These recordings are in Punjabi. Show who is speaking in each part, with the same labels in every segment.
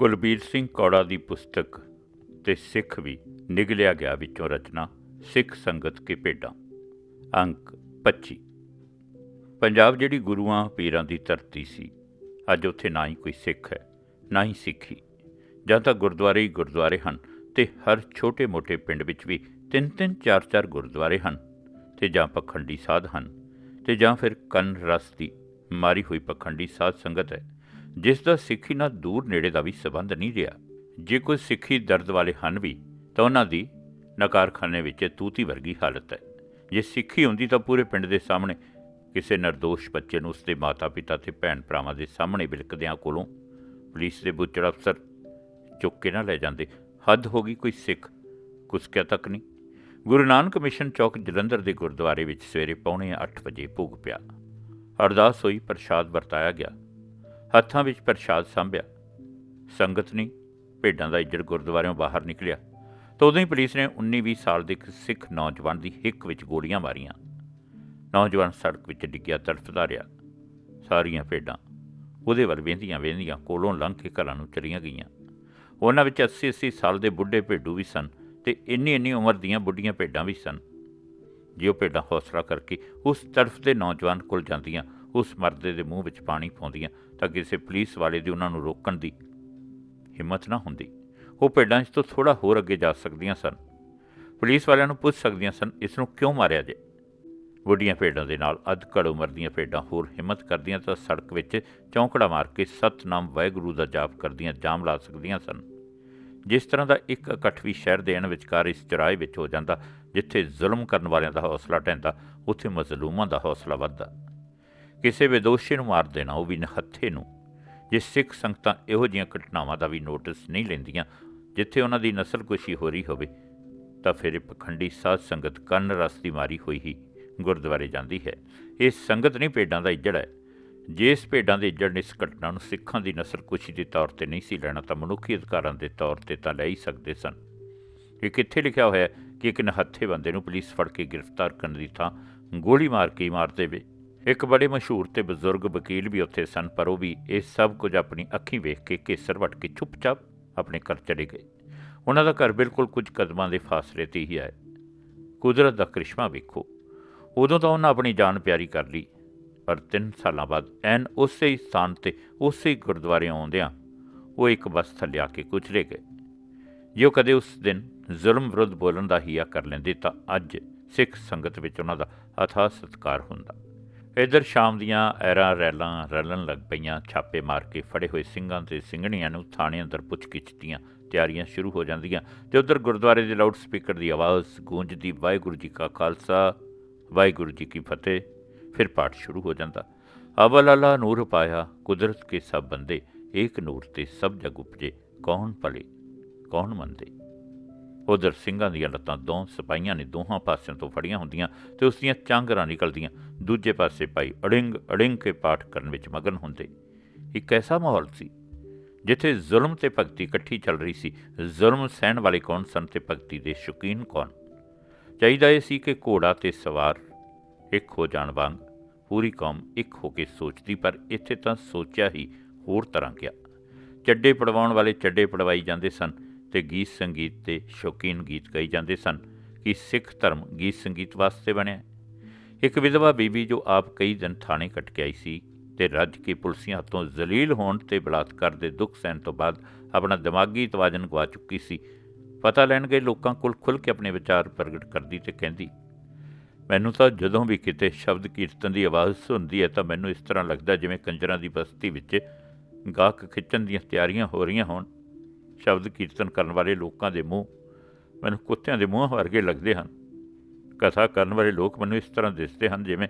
Speaker 1: ਕੁਲਬੀਰ ਸਿੰਘ ਕੌੜਾ ਦੀ ਪੁਸਤਕ ਤੇ ਸਿੱਖ ਵੀ ਨਿਗਲਿਆ ਗਿਆ ਵਿੱਚੋਂ ਰਚਨਾ ਸਿੱਖ ਸੰਗਤ ਕੇ ਭੇਡਾਂ। ਅੰਕ 25 ਪੰਜਾਬ ਜਿਹੜੀ ਗੁਰੂਆਂ ਪੀਰਾਂ ਦੀ ਧਰਤੀ ਸੀ, ਅੱਜ ਉੱਥੇ ਨਾ ਹੀ ਕੋਈ ਸਿੱਖ ਹੈ, ਨਾ ਹੀ ਸਿੱਖੀ। ਜਾਂ ਤਾਂ ਗੁਰਦੁਆਰੇ ਹੀ ਗੁਰਦੁਆਰੇ ਹਨ ਤੇ ਹਰ ਛੋਟੇ-ਮੋਟੇ ਪਿੰਡ ਵਿੱਚ ਵੀ ਤਿੰਨ ਤਿੰਨ ਚਾਰ ਚਾਰ ਗੁਰਦੁਆਰੇ ਹਨ ਤੇ ਜਾਂ ਪਖੰਡੀ ਸਾਧ ਹਨ ਤੇ ਜਾਂ ਫਿਰ ਕੰਨ ਰਸ ਦੀ ਮਾਰੀ ਹੋਈ ਪਖੰਡੀ ਸਾਧ ਸੰਗਤ ਹੈ। ਜਿਸ ਦਾ ਸਿੱਖੀ ਨਾਲ ਦੂਰ ਨੇੜੇ ਦਾ ਵੀ ਸਬੰਧ ਨਹੀਂ ਰਿਹਾ। ਜੇ ਕੋਈ ਸਿੱਖੀ ਦਰਦ ਵਾਲੇ ਹਨ ਵੀ, ਤਾਂ ਉਹਨਾਂ ਦੀ ਨਕਾਰਖਾਨੇ ਵਿੱਚ ਤੂਤੀ ਵਰਗੀ ਹਾਲਤ ਹੈ। ਜੇ ਸਿੱਖੀ ਹੁੰਦੀ ਤਾਂ ਪੂਰੇ ਪਿੰਡ ਦੇ ਸਾਹਮਣੇ ਕਿਸੇ ਨਿਰਦੋਸ਼ ਬੱਚੇ ਨੂੰ ਉਸਦੇ ਮਾਤਾ-ਪਿਤਾ ਤੇ ਭੈਣ ਭਰਾਵਾਂ ਦੇ ਸਾਹਮਣੇ ਵਿਲਕਦਿਆਂ ਕੋਲੋਂ ਪੁਲਿਸ ਦੇ ਬੁੱਚੜ ਅਫਸਰ ਚੁੱਕ ਕੇ ਨਾ ਲੈ ਜਾਂਦੇ। ਹੱਦ ਹੋ ਗਈ ਕੋਈ ਸਿੱਖ ਕੁਸਕਿਆ ਤੱਕ ਨਹੀਂ। ਗੁਰੂ ਨਾਨਕ ਮਿਸ਼ਨ ਚੌਕ ਜਲੰਧਰ ਦੇ ਗੁਰਦੁਆਰੇ ਵਿੱਚ ਸਵੇਰੇ ਪੌਣੇ 8 ਵਜੇ ਭੋਗ ਪਿਆ। ਅਰਦਾਸ ਹੋਈ, ਪ੍ਰਸ਼ਾਦ ਵਰਤਾਇਆ ਗਿਆ। ਹੱਥਾਂ ਵਿੱਚ ਪ੍ਰਸ਼ਾਦ ਸੰਭਿਆ। ਸੰਗਤ ਨਹੀਂ ਭੇਡਾਂ ਦਾ ਇੱਜੜ ਗੁਰਦੁਆਰਿਓਂ ਬਾਹਰ ਨਿਕਲਿਆ ਤਾਂ ਉਦੋਂ ਹੀ ਪੁਲਿਸ ਨੇ 19-20 ਸਾਲ ਦੇ ਇੱਕ ਸਿੱਖ ਨੌਜਵਾਨ ਦੀ ਹਿੱਕ ਵਿੱਚ ਗੋਲੀਆਂ ਮਾਰੀਆਂ। ਨੌਜਵਾਨ ਸੜਕ ਵਿੱਚ ਡਿੱਗਿਆ ਤੜਫਦਾ ਰਿਹਾ ਸਾਰੀਆਂ ਭੇਡਾਂ ਉਹਦੇ ਵੱਲ ਵੇਂਦੀਆਂ ਵੇਂਦੀਆਂ ਕੋਲੋਂ ਲੰਘ ਕੇ ਘਰਾਂ ਨੂੰ ਚਲੀਆਂ ਗਈਆਂ। ਉਹਨਾਂ ਵਿੱਚ 80-80 ਸਾਲ ਦੇ ਬੁੱਢੇ ਭੇਡੂ ਵੀ ਸਨ ਤੇ ਇੰਨੀ ਇੰਨੀ ਉਮਰ ਦੀਆਂ ਬੁੱਢੀਆਂ ਭੇਡਾਂ ਵੀ ਸਨ। ਜੇ ਉਹ ਭੇਡਾਂ ਹੌਸਲਾ ਕਰਕੇ ਉਸ ਤੜਫਦੇ ਨੌਜਵਾਨ ਕੋਲ ਜਾਂਦੀਆਂ ਉਸ ਮਰਦੇ ਦੇ ਮੂੰਹ ਵਿੱਚ ਪਾਣੀ ਪਾਉਂਦੀਆਂ ਤਾਂ ਕਿਸੇ ਪੁਲਿਸ ਵਾਲੇ ਦੀ ਉਹਨਾਂ ਨੂੰ ਰੋਕਣ ਦੀ ਹਿੰਮਤ ਨਾ ਹੁੰਦੀ। ਉਹ ਭੇਡਾਂ ਇਸ ਤੋਂ ਥੋੜਾ ਹੋਰ ਅੱਗੇ ਜਾ ਸਕਦੀਆਂ ਸਨ। ਪੁਲਿਸ ਵਾਲਿਆਂ ਨੂੰ ਪੁੱਛ ਸਕਦੀਆਂ ਸਨ, ਇਸ ਨੂੰ ਕਿਉਂ ਮਾਰਿਆ ਜੇ? ਵੱਡੀਆਂ ਭੇਡਾਂ ਦੇ ਨਾਲ ਅੱਧ ਘੜ ਉਮਰ ਦੀਆਂ ਭੇਡਾਂ ਹੋਰ ਹਿੰਮਤ ਕਰਦੀਆਂ ਤਾਂ ਸੜਕ ਵਿੱਚ ਚੌਂਕੜਾ ਮਾਰ ਕੇ ਸਤਨਾਮ ਵਾਹਿਗੁਰੂ ਦਾ ਜਾਪ ਕਰਦੀਆਂ ਜਾਮ ਲਾ ਸਕਦੀਆਂ ਸਨ। ਜਿਸ ਤਰ੍ਹਾਂ ਦਾ ਇੱਕ ਇਕੱਠ ਵੀ ਸ਼ਹਿਰ ਦੇ ਅਣ ਵਿਚਕਾਰ ਇਸ ਚਰਾਏ ਵਿੱਚ ਹੋ ਜਾਂਦਾ, ਜਿੱਥੇ ਜ਼ੁਲਮ ਕਰਨ ਵਾਲਿਆਂ ਦਾ ਹੌਸਲਾ ਟੈਂਦਾ ਉੱਥੇ ਮਜ਼ਲੂਮਾਂ ਦਾ ਹੌਸਲਾ ਵੱਧਦਾ। ਕਿਸੇ ਬੇਦੋਸ਼ੀ ਨੂੰ ਮਾਰ ਦੇਣਾ, ਉਹ ਵੀ ਨਹੱਥੇ ਨੂੰ। ਜੇ ਸਿੱਖ ਸੰਗਤਾਂ ਇਹੋ ਜਿਹੀਆਂ ਘਟਨਾਵਾਂ ਦਾ ਵੀ ਨੋਟਿਸ ਨਹੀਂ ਲੈਂਦੀਆਂ, ਜਿੱਥੇ ਉਹਨਾਂ ਦੀ ਨਸਲਕੁਸ਼ੀ ਹੋ ਰਹੀ ਹੋਵੇ, ਤਾਂ ਫਿਰ ਇਹ ਪਖੰਡੀ ਸਾਧ ਸੰਗਤ ਕੰਨ ਰਸ ਦੀ ਮਾਰੀ ਹੋਈ ਹੀ ਗੁਰਦੁਆਰੇ ਜਾਂਦੀ ਹੈ। ਇਹ ਸੰਗਤ ਨਹੀਂ ਭੇਡਾਂ ਦਾ ਇੱਜੜ ਹੈ। ਜੇ ਇਸ ਭੇਡਾਂ ਦੇ ਇੱਜੜ ਨੇ ਇਸ ਘਟਨਾ ਨੂੰ ਸਿੱਖਾਂ ਦੀ ਨਸਲਕੁਸ਼ੀ ਦੇ ਤੌਰ ਤੇ ਨਹੀਂ ਸੀ ਲੈਣਾ, ਤਾਂ ਮਨੁੱਖੀ ਅਧਿਕਾਰਾਂ ਦੇ ਤੌਰ ਤੇ ਤਾਂ ਲੈ ਹੀ ਸਕਦੇ ਸਨ। ਇਹ ਕਿੱਥੇ ਲਿਖਿਆ ਹੋਇਆ ਕਿ ਇੱਕ ਨਹੱਥੇ ਬੰਦੇ ਨੂੰ ਪੁਲਿਸ ਫੜ ਕੇ ਗ੍ਰਿਫਤਾਰ ਕਰਨ ਦੀ ਥਾਂ ਗੋਲੀ ਮਾਰ ਕੇ ਮਾਰ ਦੇਵੇ? ਇੱਕ ਬੜੇ ਮਸ਼ਹੂਰ ਤੇ ਬਜ਼ੁਰਗ ਵਕੀਲ ਵੀ ਉੱਥੇ ਸਨ, ਪਰ ਉਹ ਵੀ ਇਹ ਸਭ ਕੁਝ ਆਪਣੀ ਅੱਖੀਂ ਵੇਖ ਕੇ ਕੇਸਰ ਵਟ ਕੇ ਚੁੱਪਚਾਪ ਆਪਣੇ ਘਰ ਚਲੇ ਗਏ। ਉਹਨਾਂ ਦਾ ਘਰ ਬਿਲਕੁਲ ਕੁਝ ਕਦਮਾਂ ਦੇ ਫਾਸਲੇ ਤੇ ਹੀ ਹੈ ਕੁਦਰਤ ਦਾ ਕ੍ਰਿਸ਼ਮਾ ਵੇਖੋ। ਉਦੋਂ ਤਾਂ ਉਹਨਾਂ ਆਪਣੀ ਜਾਨ ਪਿਆਰੀ ਕਰ ਲਈ, ਪਰ 3 ਸਾਲਾਂ ਬਾਅਦ ਐਨ ਉਸੇ ਹੀ ਸਥਾਨ ਤੇ ਉਸੇ ਹੀ ਗੁਰਦੁਆਰੇ ਆਉਂਦਿਆਂ ਉਹ ਇੱਕ ਬਸ ਥੱਲੇ ਆ ਕੇ ਕੁਚਲੇ ਗਏ। ਜੇ ਉਹ ਕਦੇ ਉਸ ਦਿਨ ਜ਼ੁਲਮ ਵਿਰੁੱਧ ਬੋਲਣ ਦਾ ਹੀਆ ਕਰ ਲੈਂਦੇ ਤਾਂ ਅੱਜ ਸਿੱਖ ਸੰਗਤ ਵਿੱਚ ਉਹਨਾਂ ਦਾ ਅਥਾਹ ਸਤਿਕਾਰ ਹੁੰਦਾ। ਇਧਰ ਸ਼ਾਮ ਦੀਆਂ ਐਰਾਂ ਰੈਲਾਂ ਰਲਣ ਲੱਗ ਪਈਆਂ। ਛਾਪੇ ਮਾਰ ਕੇ ਫੜੇ ਹੋਏ ਸਿੰਘਾਂ ਤੇ ਸਿੰਘਣੀਆਂ ਨੂੰ ਥਾਣੇ ਅੰਦਰ ਪੁੱਛਗਿੱਛ ਦੀਆਂ ਤਿਆਰੀਆਂ ਸ਼ੁਰੂ ਹੋ ਜਾਂਦੀਆਂ ਤੇ ਉਧਰ ਗੁਰਦੁਆਰੇ ਦੇ ਲਾਊਡ ਸਪੀਕਰ ਦੀ ਆਵਾਜ਼ ਗੂੰਜਦੀ, ਵਾਹਿਗੁਰੂ ਜੀ ਕਾ ਖਾਲਸਾ, ਵਾਹਿਗੁਰੂ ਜੀ ਕੀ ਫਤਿਹ, ਫਿਰ ਪਾਠ ਸ਼ੁਰੂ ਹੋ ਜਾਂਦਾ। ਅਵਲ ਅੱਲਾ ਨੂਰ ਪਾਇਆ, ਕੁਦਰਤ ਕੇ ਸਭ ਬੰਦੇ, ਏਕ ਨੂਰ ਤੇ ਸਭ ਜਗ ਉਪਜੇ, ਕੌਣ ਭਲੇ, ਕੌਣ ਮੰਦੇ? ਉਧਰ ਸਿੰਘਾਂ ਦੀਆਂ ਲੱਤਾਂ ਦੋ ਸਿਪਾਹੀਆਂ ਨੇ ਦੋਹਾਂ ਪਾਸਿਆਂ ਤੋਂ ਫੜੀਆਂ ਹੁੰਦੀਆਂ ਤੇ ਉਸ ਦੀਆਂ ਚਾਂਗਰਾਂ ਨਿਕਲਦੀਆਂ। ਦੂਜੇ ਪਾਸੇ ਭਾਈ ਅੜਿੰਗ ਅੜਿੰਗ ਕੇ ਪਾਠ ਕਰਨ ਵਿੱਚ ਮਗਨ ਹੁੰਦੇ। ਇੱਕ ਐਸਾ ਮਾਹੌਲ ਸੀ? ਜਿੱਥੇ ਜ਼ੁਲਮ ਤੇ ਭਗਤੀ ਇਕੱਠੀ ਚੱਲ ਰਹੀ ਸੀ, ਜ਼ੁਲਮ ਸਹਿਣ ਵਾਲੇ ਕੌਣ ਸਨ ਤੇ ਭਗਤੀ ਦੇ ਸ਼ੌਕੀਨ ਕੌਣ? ਚਾਹੀਦਾ ਇਹ ਸੀ ਕਿ ਘੋੜਾ ਤੇ ਸਵਾਰ ਇੱਕ ਹੋ ਜਾਣ ਵਾਂਗ ਪੂਰੀ ਕੌਮ ਇੱਕ ਹੋ ਕੇ ਸੋਚਦੀ, ਪਰ ਇੱਥੇ ਤਾਂ ਸੋਚਿਆ ਹੀ ਹੋਰ ਤਰ੍ਹਾਂ ਗਿਆ। ਚੱਡੇ ਪੜਵਾਉਣ ਵਾਲੇ ਚੱਡੇ ਪੜਵਾਈ ਜਾਂਦੇ ਸਨ। ਤੇ ਗੀਤ ਸੰਗੀਤ ਤੇ ਸ਼ੌਕੀਨ ਗੀਤ ਗਾਈ ਜਾਂਦੇ ਸਨ ਕਿ ਸਿੱਖ ਧਰਮ ਗੀਤ ਸੰਗੀਤ ਵਾਸਤੇ ਬਣਿਆ। ਇੱਕ ਵਿਧਵਾ ਬੀਬੀ ਜੋ ਆਪ ਕਈ ਦਿਨ ਥਾਣੇ ਕੱਟ ਕੇ ਆਈ ਸੀ ਤੇ ਰੱਜ ਕੇ ਪੁਲਸੀਆਂ ਹੱਥੋਂ ਜ਼ਲੀਲ ਹੋਣ ਤੇ ਬਲਾਤਕਾਰ ਦੇ ਦੁੱਖ ਸਹਿਣ ਤੋਂ ਬਾਅਦ ਆਪਣਾ ਦਿਮਾਗੀ ਤਵਾਜ਼ਨ ਗਵਾ ਚੁੱਕੀ ਸੀ। ਪਤਾ ਲੈਣ ਗਏ ਲੋਕਾਂ ਕੋਲ ਖੁੱਲ ਕੇ ਆਪਣੇ ਵਿਚਾਰ ਪ੍ਰਗਟ ਕਰਦੀ ਤੇ ਕਹਿੰਦੀ, ਮੈਨੂੰ ਤਾਂ ਜਦੋਂ ਵੀ ਕਿਤੇ ਸ਼ਬਦ ਕੀਰਤਨ ਦੀ ਆਵਾਜ਼ ਸੁਣਦੀ ਹੈ ਤਾਂ ਮੈਨੂੰ ਇਸ ਤਰ੍ਹਾਂ ਲੱਗਦਾ ਜਿਵੇਂ ਕੰਜਰਾਂ ਦੀ ਬਸਤੀ ਵਿੱਚ ਗਾਹਕ ਖਿੱਚਣ ਦੀਆਂ ਤਿਆਰੀਆਂ ਹੋ ਰਹੀਆਂ ਹੋਣ। ਸ਼ਬਦ ਕੀਰਤਨ ਕਰਨ ਵਾਲੇ ਲੋਕਾਂ ਦੇ ਮੂੰਹ ਮੈਨੂੰ ਕੁੱਤਿਆਂ ਦੇ ਮੂੰਹ ਵਰਗੇ ਲੱਗਦੇ ਹਨ। ਕਥਾ ਕਰਨ ਵਾਲੇ ਲੋਕ ਮੈਨੂੰ ਇਸ ਤਰ੍ਹਾਂ ਦਿਸਦੇ ਹਨ ਜਿਵੇਂ